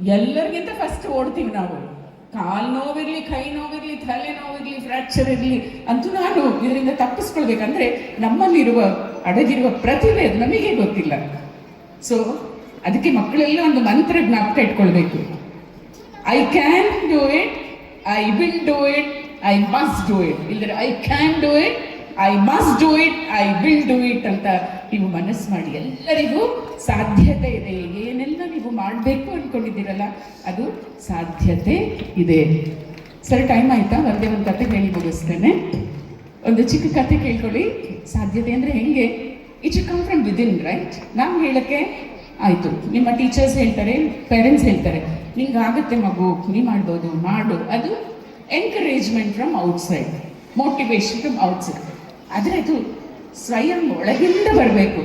ಎಲ್ಲರಿಗಿಂತ ಫಸ್ಟ್ ಓಡ್ತೀವಿ ನಾವು. ಕಾಲು ನೋವಿರಲಿ, ಕೈ ನೋವಿರಲಿ, ತಲೆ ನೋವಿರಲಿ ಫ್ರ್ಯಾಕ್ಚರ್ ಇರಲಿ ಅಂತೂ ನಾನು ಇದರಿಂದ ತಪ್ಪಿಸ್ಕೊಳ್ಬೇಕಂದ್ರೆ ನಮ್ಮಲ್ಲಿರುವ, ಅಡಗಿರುವ ಪ್ರತಿಭೆ ನಮಗೆ ಗೊತ್ತಿಲ್ಲ. ಸೊ ಅದಕ್ಕೆ ಮಕ್ಕಳೆಲ್ಲ ಒಂದು ಮಂತ್ರ ಜ್ಞಾಪಕ ಇಟ್ಕೊಳ್ಬೇಕು. I can do it I will do it I must do it ಇಲ್ಲದ್ರೆ I can do it I must do it I will do it ಅಂತ ನೀವು ಮನಸ್ಸು ಮಾಡಿ ಎಲ್ಲರಿಗೂ ಸಾಧ್ಯತೆ ಇದೆ. ಏನೆಲ್ಲ ನೀವು ಮಾಡಬೇಕು ಅಂದ್ಕೊಂಡಿದ್ದೀರಲ್ಲ ಅದು ಸಾಧ್ಯತೆ ಇದೆ. ಸರಿ ಟೈಮ್ ಆಯಿತಾ? ಒಂದೇ ಒಂದು ಕತೆ ಹೇಳಿ ಮುಗಿಸ್ತೇನೆ. ಒಂದು ಚಿಕ್ಕ ಕತೆ ಕೇಳ್ಕೊಳ್ಳಿ. ಸಾಧ್ಯತೆ ಅಂದರೆ ಹೆಂಗೆ? It come from within right ನಾನು ಹೇಳೋಕ್ಕೆ ಆಯಿತು. ನಿಮ್ಮ ಟೀಚರ್ಸ್ ಹೇಳ್ತಾರೆ ಪೇರೆಂಟ್ಸ್ ಹೇಳ್ತಾರೆ ನಿಂಗೆ ಆಗುತ್ತೆ ಮಗು, ನೀ ಮಾಡ್ಬೋದು, ಮಾಡು. ಅದು encouragement from outside motivation from outside ಆದರೆ ಅದು ಸ್ವಯಂ ಒಳಗಿಂದ ಬರಬೇಕು.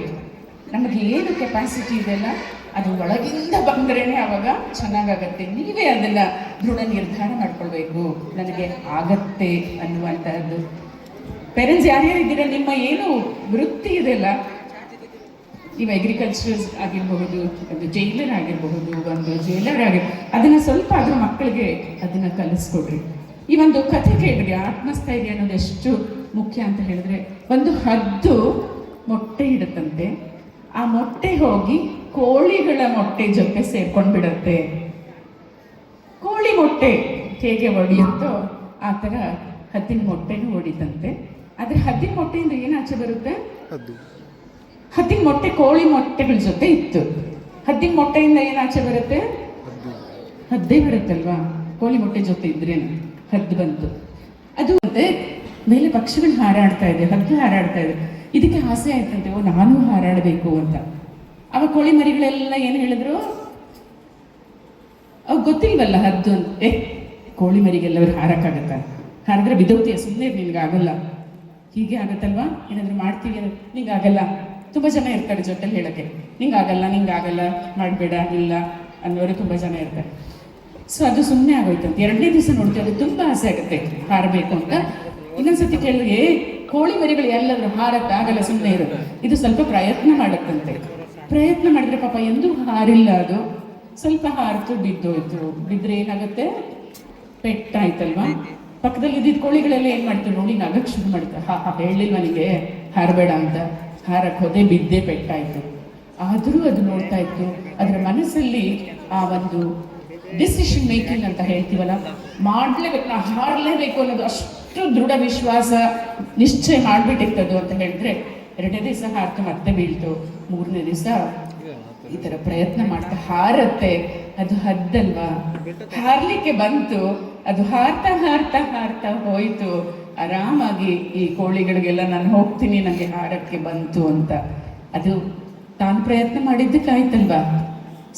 ನಮಗೆ ಏನು ಕೆಪಾಸಿಟಿ ಇದೆಲ್ಲ ಅದು ಒಳಗಿಂದ ಬಂದ್ರೇ ಅವಾಗ ಚೆನ್ನಾಗಾಗತ್ತೆ. ನೀವೇ ಅದನ್ನ ದೃಢ ನಿರ್ಧಾರ ಮಾಡ್ಕೊಳ್ಬೇಕು. ನನಗೆ ಆಗತ್ತೆ ಅನ್ನುವಂತಹದ್ದು. ಪೇರೆಂಟ್ಸ್ ಯಾರ್ಯಾರಿದ್ದೀರಾ? ನಿಮ್ಮ ಏನು ವೃತ್ತಿ ಇದೆಲ್ಲ ನೀವು ಅಗ್ರಿಕಲ್ಚರ್ ಆಗಿರಬಹುದು, ಒಂದು ಜೈಲರ್ ಆಗಿರಬಹುದು, ಒಂದು ಜೈಲರ್ ಆಗಿರ್ಬೋದು ಅದನ್ನ ಸ್ವಲ್ಪ ಅದ್ರ ಮಕ್ಕಳಿಗೆ ಅದನ್ನ ಕಲಿಸ್ಕೊಡ್ರಿ. ಈ ಒಂದು ಕಥೆ ಕೇಳ್ರಿ ಆತ್ಮಸ್ಥೈರ್ಯ ಅನ್ನೋದು ಎಷ್ಟು ಮುಖ್ಯ ಅಂತ ಹೇಳಿದ್ರೆ ಒಂದು ಹದ್ದು ಮೊಟ್ಟೆ ಇಡುತ್ತಂತೆ. ಆ ಮೊಟ್ಟೆ ಹೋಗಿ ಕೋಳಿಗಳ ಮೊಟ್ಟೆ ಜೊತೆ ಸೇರ್ಕೊಂಡು ಬಿಡತ್ತೆ ಕೋಳಿ ಮೊಟ್ಟೆ ಹೇಗೆ ಒಡೆಯುತ್ತೋ ಆ ಥರ ಹದ್ದಿನ ಮೊಟ್ಟೆನೂ ಹೊಡಿತಂತೆ ಆದರೆ ಹದ್ದಿನ ಮೊಟ್ಟೆಯಿಂದ ಏನು ಆಚೆ ಬರುತ್ತೆ? ಹದ್ದು. ಹದ್ದಿನ ಮೊಟ್ಟೆ ಕೋಳಿ ಮೊಟ್ಟೆಗಳ ಜೊತೆ ಇತ್ತು. ಹದ್ದಿನ ಮೊಟ್ಟೆಯಿಂದ ಏನು ಆಚೆ ಬರುತ್ತೆ? ಹದ್ದು. ಹದ್ದೇ ಬರುತ್ತಲ್ವಾ? ಕೋಳಿ ಮೊಟ್ಟೆ ಜೊತೆ ಇದ್ರೇನು? ಹದ್ದು ಬಂತು. ಅದು ಮತ್ತೆ ಮೇಲೆ ಪಕ್ಷಿಗಳು ಹಾರಾಡ್ತಾ ಇದೆ ಹದ್ದು ಹಾರಾಡ್ತಾ ಇದೆ. ಇದಕ್ಕೆ ಆಸೆ ಆಯ್ತಂತೆ, ಓ, ನಾನು ಹಾರಾಡಬೇಕು ಅಂತ. ಅವ ಕೋಳಿ ಮರಿಗಳೆಲ್ಲ ಏನು ಹೇಳಿದ್ರು? ಅವ್ ಗೊತ್ತಿಲ್ವಲ್ಲ ಹದ್ದು ಅಂತ. ಏ, ಕೋಳಿ ಮರಿಗೆಲ್ಲವರು ಹಾರಕ್ಕಾಗತ್ತ? ಹಾರಿದ್ರೆ ಬಿದ್ದೋಗ್ತೀಯ ಸುಮ್ಮನೆ ನಿನ್ಗೆ ಆಗಲ್ಲ. ಹೀಗೆ ಆಗತ್ತಲ್ವಾ? ಏನಾದ್ರು ಮಾಡ್ತೀವಿ ನಿಂಗೆ ಆಗಲ್ಲ. ತುಂಬ ಜನ ಇರ್ತಾರೆ ಜೊತೆಲಿ ಹೇಳಕ್ಕೆ. ನಿಂಗೆ ಆಗಲ್ಲ ನಿಂಗೆ ಆಗಲ್ಲ, ಮಾಡಬೇಡ, ಇಲ್ಲ ಅನ್ನೋರು ತುಂಬ ಜನ ಇರ್ತಾರೆ. ಸೊ ಅದು ಸುಮ್ಮನೆ ಆಗೋಯ್ತು ಅಂತ ಎರಡನೇ ದಿವಸ ನೋಡ್ತೀವಿ, ಅದು ತುಂಬ ಆಸೆ ಆಗುತ್ತೆ, ಹಾರಬೇಕು ಅಂತ. ಇನ್ನೊಂದ್ಸತಿ ಏ, ಕೋಳಿ ಮರಿಗಳು ಎಲ್ಲರೂ ಹಾರಕ್ಕೆ ಆಗಲ್ಲ ಸುಮ್ಮನೆ ಇರೋದು ಇದು ಸ್ವಲ್ಪ ಪ್ರಯತ್ನ ಮಾಡುತ್ತಂತೆ. ಪ್ರಯತ್ನ ಮಾಡಿದ್ರೆ ಪಾಪ ಎಂದೂ ಹಾರಿಲ್ಲ ಅದು. ಸ್ವಲ್ಪ ಹಾರಿತು, ಬಿದ್ದೋಯ್ತು. ಬಿದ್ದರೆ ಏನಾಗುತ್ತೆ? ಪೆಟ್ಟಾಯ್ತಲ್ವಾ? ಪಕ್ಕದಲ್ಲಿ ಇದ್ದಿದ್ದ ಕೋಳಿಗಳೆಲ್ಲ ಏನ್ ಮಾಡ್ತಾರೆ ನೋಡಿ ನಗಕ್ಕೆ ಶುರು ಮಾಡ್ತಾರೆ. ಹಾ ಹಾ, ಹೇಳಿಲ್ವ ನನಗೆ ಹಾರಬೇಡ ಅಂತ. ಹಾರಕ್ಕೆ ಹೋದೆ, ಬಿದ್ದೆ, ಪೆಟ್ಟಾಯ್ತು. ಆದರೂ ಅದು ನೋಡ್ತಾ ಇತ್ತು. ಅದರ ಮನಸ್ಸಲ್ಲಿ ಆ ಒಂದು ಡಿಸಿಷನ್ ಮೇಕಿಂಗ್ ಅಂತ ಹೇಳ್ತೀವಲ್ಲ, ಮಾಡಲೇಬೇಕು ನಾ ಹಾರಲೇಬೇಕು ಅನ್ನೋದು ಅಷ್ಟು ದೃಢ ವಿಶ್ವಾಸ ನಿಶ್ಚಯ ಮಾಡ್ಬಿಟ್ಟಿರ್ತದು ಅಂತ ಹೇಳಿದ್ರೆ ಎರಡನೇ ದಿವಸ ಹಾರ್ತು ಮತ್ತೆ ಬೀಳ್ತು. ಮೂರನೇ ದಿವಸ ಈ ತರ ಪ್ರಯತ್ನ ಮಾಡ್ತಾ ಹಾರತ್ತೆ. ಅದು ಹದ್ದಲ್ವಾ? ಹಾರ್ಲಿಕ್ಕೆ ಬಂತು. ಅದು ಹಾರ್ತಾ ಹಾರ್ತಾ ಹಾರ್ತಾ ಹೋಯ್ತು. ಆರಾಮಾಗಿ ಈ ಕೋಳಿಗಳಿಗೆಲ್ಲ ನಾನು ಹೋಗ್ತೀನಿ ನನಗೆ ಹಾರಕ್ಕೆ ಬಂತು ಅಂತ. ಅದು ತಾನು ಪ್ರಯತ್ನ ಮಾಡಿದ್ದಕ್ಕಾಯ್ತಲ್ವಾ?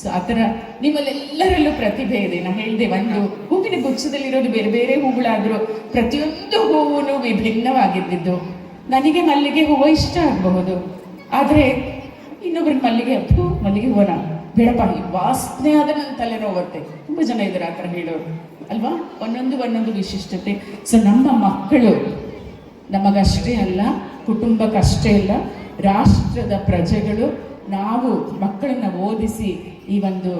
ಸೊ ಆ ಥರ ನಿಮ್ಮಲ್ಲೆಲ್ಲರಲ್ಲೂ ಪ್ರತಿಭೆ ಇದೆ. ನಾನು ಹೇಳಿದೆ, ಒಂದು ಹೂವಿನ ಗುಚ್ಛದಲ್ಲಿರೋದು ಬೇರೆ ಬೇರೆ ಹೂಗಳಾದರೂ ಪ್ರತಿಯೊಂದು ಹೂವು ವಿಭಿನ್ನವಾಗಿದ್ದು ನನಗೆ ಮಲ್ಲಿಗೆ ಹೂವು ಇಷ್ಟ ಆಗಬಹುದು. ಆದರೆ ಇನ್ನೊಬ್ರಿಗೆ ಮಲ್ಲಿಗೆ ಅಪ್ಪು ಮಲ್ಲಿಗೆ ಹೂವನ ಬೇಡಪ್ಪ, ಈ ವಾಸನೆ ಆದ ನನ್ನ ತಲೆನೋಗುತ್ತೆ ತುಂಬ ಜನ ಇದ್ದಾರೆ ಆ ಥರ ಹೇಳೋರು. ಅಲ್ವಾ? ಒಂದೊಂದು ಒಂದೊಂದು ವಿಶಿಷ್ಟತೆ. ಸೊ ನಮ್ಮ ಮಕ್ಕಳು, ನಮಗಷ್ಟೇ ಅಲ್ಲ, ಕುಟುಂಬಕ್ಕಷ್ಟೇ ಅಲ್ಲ, ರಾಷ್ಟ್ರದ ಪ್ರಜೆಗಳು ನಾವು ಮಕ್ಕಳನ್ನ ಓದಿಸಿ ಈ ಒಂದು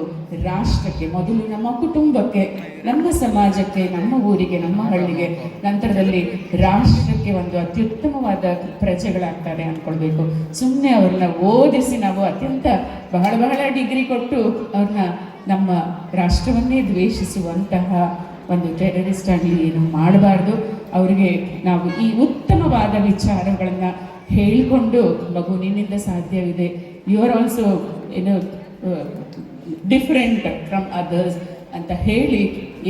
ರಾಷ್ಟ್ರಕ್ಕೆ, ಮೊದಲು ನಮ್ಮ ಕುಟುಂಬಕ್ಕೆ, ನಮ್ಮ ಸಮಾಜಕ್ಕೆ, ನಮ್ಮ ಊರಿಗೆ, ನಮ್ಮ ಹಳ್ಳಿಗೆ, ನಂತರದಲ್ಲಿ ರಾಷ್ಟ್ರಕ್ಕೆ ಒಂದು ಅತ್ಯುತ್ತಮವಾದ ಪ್ರಜೆಗಳಾಗ್ತಾರೆ ಅಂದ್ಕೊಳ್ಬೇಕು. ಸುಮ್ಮನೆ ಅವ್ರನ್ನ ಓದಿಸಿ ನಾವು ಅತ್ಯಂತ ಬಹಳ ಬಹಳ ಡಿಗ್ರಿ ಕೊಟ್ಟು ಅವ್ರನ್ನ ನಮ್ಮ ರಾಷ್ಟ್ರವನ್ನೇ ದ್ವೇಷಿಸುವಂತಹ ಒಂದು ಟೆರರಿಸ್ಟ್ ಆಗಲಿ, ಏನು ಮಾಡಬಾರ್ದು. ಅವರಿಗೆ ನಾವು ಈ ಉತ್ತಮವಾದ ವಿಚಾರಗಳನ್ನು ಹೇಳಿಕೊಂಡು, ಮಗು, ನಿನ್ನಿಂದ ಸಾಧ್ಯವಿದೆ. ಯು ಆರ್ ಆಲ್ಸೋ ಏನು ಡಿಫ್ರೆಂಟ್ ಫ್ರಮ್ ಅದರ್ಸ್ ಅಂತ ಹೇಳಿ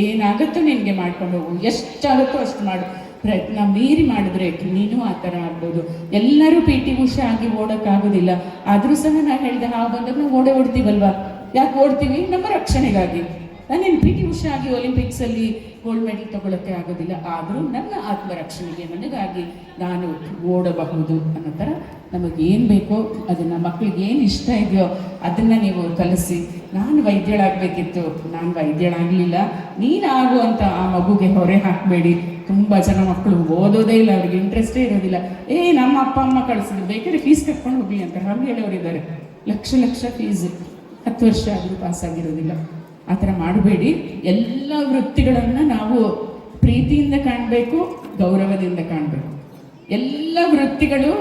ಏನಾಗುತ್ತೋ ನಿನಗೆ ಮಾಡ್ಕೊಂಡು ಹೋಗು. ಎಷ್ಟಾಗುತ್ತೋ ಅಷ್ಟು ಮಾಡು. ಪ್ರಯತ್ನ ಮೀರಿ ಮಾಡಿದ್ರೆ ನೀನು ಆ ಥರ ಆಗ್ಬೋದು. ಎಲ್ಲರೂ ಪಿ ಟಿ ಉಷಾ ಆಗಿ ಓಡೋಕ್ಕಾಗೋದಿಲ್ಲ. ಆದರೂ ಸಹ ನಾನು ಹೇಳಿದೆ ಹಾವು ಬಂದಾಗ ನಾವು ಓಡೇ ಓಡ್ತೀವಲ್ವಾ? ಯಾಕೆ ಓಡ್ತೀವಿ? ನಮ್ಮ ರಕ್ಷಣೆಗಾಗಿ. ನಾನೇನು ಪಿ ಟಿ ಉಷಾ ಆಗಿ ಒಲಿಂಪಿಕ್ಸಲ್ಲಿ ಗೋಲ್ಡ್ ಮೆಡಲ್ ತಗೊಳ್ಳೋಕ್ಕೆ ಆಗೋದಿಲ್ಲ. ಆದರೂ ನನ್ನ ಆತ್ಮರಕ್ಷಣೆಗೆ ನನಗಾಗಿ ನಾನು ಓಡಬಹುದು ಅನ್ನೋ ಥರ ನಮಗೇನು ಬೇಕೋ ಅದನ್ನು ಮಕ್ಕಳಿಗೆ ಏನು ಇಷ್ಟ ಇದೆಯೋ ಅದನ್ನು ನೀವು ಕಲಿಸಿ. ನಾನು ವೈದ್ಯಳಾಗಬೇಕಿತ್ತು. ನಾನು ವೈದ್ಯಳಾಗಲಿಲ್ಲ. ಆಗು ಅಂತ ಆ ಮಗುಗೆ ಹೊರೆ ಹಾಕಬೇಡಿ. ತುಂಬ ಜನ ಮಕ್ಕಳು ಓದೋದೇ ಇಲ್ಲ. ಅವ್ರಿಗೆ ಇಂಟ್ರೆಸ್ಟೇ ಇರೋದಿಲ್ಲ. ಏ, ನಮ್ಮ ಅಪ್ಪ, ಅಮ್ಮ ಕಳಿಸಿದ್ರು. ಬೇಕಾದ್ರೆ ಫೀಸ್ ಕಟ್ಕೊಂಡು ಹೋಗ್ಲಿ ಅಂತ ಹಾಗೆ ಹೇಳೋರಿದ್ದಾರೆ. ಲಕ್ಷ ಲಕ್ಷ ಫೀಸ್ ಹತ್ತು ವರ್ಷ ಆದರೂ ಪಾಸ್ ಆಗಿರೋದಿಲ್ಲ. ಆ ಥರ ಮಾಡಬೇಡಿ. ಎಲ್ಲ ವೃತ್ತಿಗಳನ್ನು ನಾವು ಪ್ರೀತಿಯಿಂದ ಕಾಣಬೇಕು, ಗೌರವದಿಂದ ಕಾಣಬೇಕು. ಎಲ್ಲ ವೃತ್ತಿಗಳು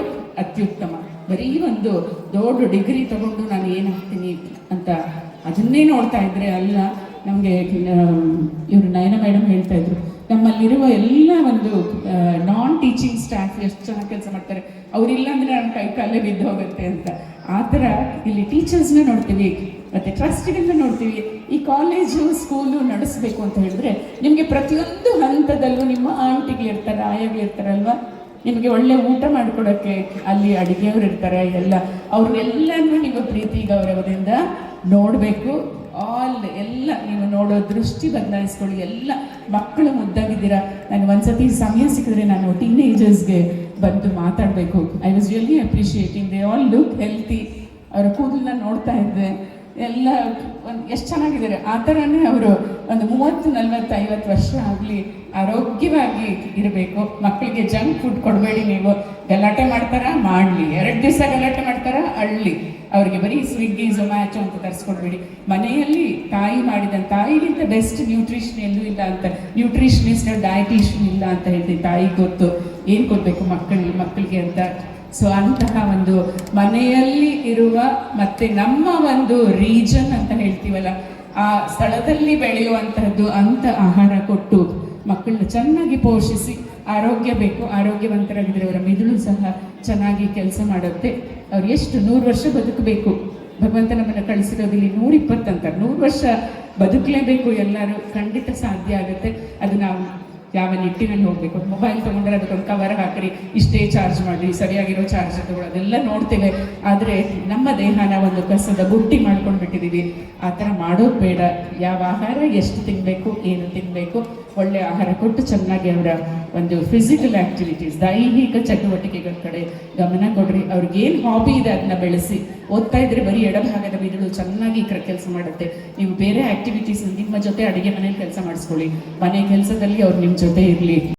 ಅತ್ಯುತ್ತಮ. ಬರೀ ಒಂದು ದೊಡ್ಡ ಡಿಗ್ರಿ ತಗೊಂಡು ನಾನು ಏನಾಗ್ತೀನಿ ಅಂತ ಅದನ್ನೇ ನೋಡ್ತಾ ಇದ್ರೆ ಅಲ್ಲ, ನಮಗೆ ಇವರು ನಯನ ಮೇಡಮ್ ಹೇಳ್ತಾ ಇದ್ರು, ನಮ್ಮಲ್ಲಿರುವ ಎಲ್ಲ ಒಂದು ನಾನ್ ಟೀಚಿಂಗ್ ಸ್ಟಾಫ್ ಎಷ್ಟು ಚೆನ್ನಾಗಿ ಕೆಲಸ ಮಾಡ್ತಾರೆ, ಅವರಿಲ್ಲ ಅಂದ್ರೆ ನನ್ನ ಕೈ ಕಾಲೇ ಬಿದ್ದು ಹೋಗುತ್ತೆ ಅಂತ. ಆ ಥರ ಇಲ್ಲಿ ಟೀಚರ್ಸ್ನ ನೋಡ್ತೀವಿ, ಮತ್ತೆ ಟ್ರಸ್ಟ್ಗಳನ್ನ ನೋಡ್ತೀವಿ. ಈ ಕಾಲೇಜು ಸ್ಕೂಲು ನಡೆಸಬೇಕು ಅಂತ ಹೇಳಿದ್ರೆ ನಿಮಗೆ ಪ್ರತಿಯೊಂದು ಹಂತದಲ್ಲೂ ನಿಮ್ಮ ಆಂಟಿಗಳಿರ್ತಾರೆ ಆಯಾಗಳಿರ್ತಾರಲ್ವಾ ನಿಮಗೆ ಒಳ್ಳೆ ಊಟ ಮಾಡಿಕೊಡೋಕ್ಕೆ ಅಲ್ಲಿ ಅಡುಗೆಯವ್ರು ಇರ್ತಾರೆ, ಎಲ್ಲ. ಅವ್ರನ್ನೆಲ್ಲನೂ ನಿಮ್ಮ ಪ್ರೀತಿ, ಗೌರವದಿಂದ ನೋಡಬೇಕು. ಆಲ್ ಎಲ್ಲ ನೀವು ನೋಡೋ ದೃಷ್ಟಿ ಬದಲಾಯಿಸ್ಕೊಳ್ಳಿ. ಎಲ್ಲ ಮಕ್ಕಳು ಮುದ್ದಾಗಿದ್ದೀರಾ. ನನಗೆ ಒಂದ್ಸತಿ ಸಮಯ ಸಿಕ್ಕಿದ್ರೆ ನಾನು ಟೀನೇಜರ್ಸ್ಗೆ ಬಂದು ಮಾತಾಡಬೇಕು. I was really appreciating they all look healthy ಅವರ ಕೂದಲನ್ನ ನೋಡ್ತಾ ಇದ್ದೆ. ಎಲ್ಲ ಒಂದು ಎಷ್ಟು ಚೆನ್ನಾಗಿದ್ದಾರೆ. ಆ ಥರನೇ ಅವರು ಒಂದು ಮೂವತ್ತು ನಲ್ವತ್ತು ಐವತ್ತು ವರ್ಷ ಆಗಲಿ ಆರೋಗ್ಯವಾಗಿ ಇರಬೇಕು. ಮಕ್ಕಳಿಗೆ ಜಂಕ್ ಫುಡ್ ಕೊಡಬೇಡಿ ನೀವು. ಗಲಾಟೆ ಮಾಡ್ತಾರ? ಮಾಡಲಿ. ಎರಡು ದಿವಸ ಗಲಾಟೆ ಮಾಡ್ತಾರ? ಅಳ್ಳಿ. ಅವ್ರಿಗೆ ಬರೀ ಸ್ವಿಗ್ಗಿ ಝೊಮ್ಯಾಟೊ ಅಂತ ತರಿಸ್ಕೊಡ್ಬೇಡಿ. ಮನೆಯಲ್ಲಿ ತಾಯಿ ಮಾಡಿದ ತಾಯಿಗಿಂತ ಬೆಸ್ಟ್ ನ್ಯೂಟ್ರಿಷನ್ ಎಲ್ಲೂ ಇಲ್ಲ ಅಂತ. ನ್ಯೂಟ್ರಿಷನಿಸ್ಟ್ ಡಯಟಿಷನ್ ಇಲ್ಲ ಅಂತ ಹೇಳ್ತೀನಿ ತಾಯಿಗೆ ಗೊತ್ತು. ಏನು ಕೊಡಬೇಕು ಮಕ್ಕಳಿಗೆ ಮಕ್ಕಳಿಗೆ ಅಂತ. ಸೊ ಅಂತಹ ಒಂದು ಮನೆಯಲ್ಲಿ ಇರುವ ಮತ್ತೆ ನಮ್ಮ ಒಂದು ರೀಜನ್ ಅಂತ ಹೇಳ್ತೀವಲ್ಲ, ಆ ಸ್ಥಳದಲ್ಲಿ ಬೆಳೆಯುವಂತಹದ್ದು ಅಂತ ಆಹಾರ ಕೊಟ್ಟು ಮಕ್ಕಳನ್ನ ಚೆನ್ನಾಗಿ ಪೋಷಿಸಿ ಆರೋಗ್ಯ ಬೇಕು ಆರೋಗ್ಯವಂತರಾಗಿದ್ದರೆ ಅವರ ಮಿದುಳು ಸಹ ಚೆನ್ನಾಗಿ ಕೆಲಸ ಮಾಡುತ್ತೆ. ಅವ್ರು ಎಷ್ಟು ನೂರು ವರ್ಷ ಬದುಕಬೇಕು. ಭಗವಂತ ನಮ್ಮನ್ನು ಕಳಿಸಿರೋದಿಲ್ಲಿ ನೂರಿಪ್ಪತ್ತಂತ. ನೂರು ವರ್ಷ ಬದುಕಲೇಬೇಕು ಎಲ್ಲರೂ, ಖಂಡಿತ ಸಾಧ್ಯ ಆಗುತ್ತೆ. ಅದು ನಾವು ಯಾವ ನಿಟ್ಟಿನಲ್ಲಿ ಹೋಗ್ಬೇಕು. ಮೊಬೈಲ್ ತಗೊಂಡ್ರೆ ಅದಕ್ಕೊಂದು ಕವರ್ ಹಾಕ್ರಿ. ಇಷ್ಟೇ ಚಾರ್ಜ್ ಮಾಡಿ ಸರಿಯಾಗಿರೋ ಚಾರ್ಜ್ ಅದೆಲ್ಲ ನೋಡ್ತೇವೆ. ಆದರೆ ನಮ್ಮ ದೇಹನ ಒಂದು ಕಸದ ಬುಟ್ಟಿ ಮಾಡ್ಕೊಂಡು ಬಿಟ್ಟಿದ್ದೀವಿ ಆ ಥರ ಮಾಡೋದು ಬೇಡ. ಯಾವ ಆಹಾರ ಎಷ್ಟು ತಿನ್ನಬೇಕು ಏನು ತಿನ್ನಬೇಕು ಒಳ್ಳೆ ಆಹಾರ ಕೊಟ್ಟು ಚೆನ್ನಾಗಿ ಅವರ ಒಂದು ಫಿಸಿಕಲ್ ಆಕ್ಟಿವಿಟೀಸ್ ದೈಹಿಕ ಚಟುವಟಿಕೆಗಳ ಕಡೆ ಗಮನ ಕೊಡ್ರಿ. ಅವ್ರಿಗೆ ಏನು ಹಾಬಿ ಇದೆ ಅದನ್ನ ಬೆಳೆಸಿ. ಓದ್ತಾ ಇದ್ರೆ ಬರೀ ಎಡಭಾಗದ ಮಿದುಳು ಚೆನ್ನಾಗಿ ಕೆಲಸ ಮಾಡುತ್ತೆ. ನೀವು ಬೇರೆ ಆಕ್ಟಿವಿಟೀಸ್ ನಿಮ್ಮ ಜೊತೆ ಅಡಿಗೆ ಮನೇಲಿ ಕೆಲಸ ಮಾಡಿಸ್ಕೊಳ್ಳಿ. ಮನೆ ಕೆಲಸದಲ್ಲಿ ಅವ್ರು ನಿಮ್ಮ ಜೊತೆ ಇರಲಿ.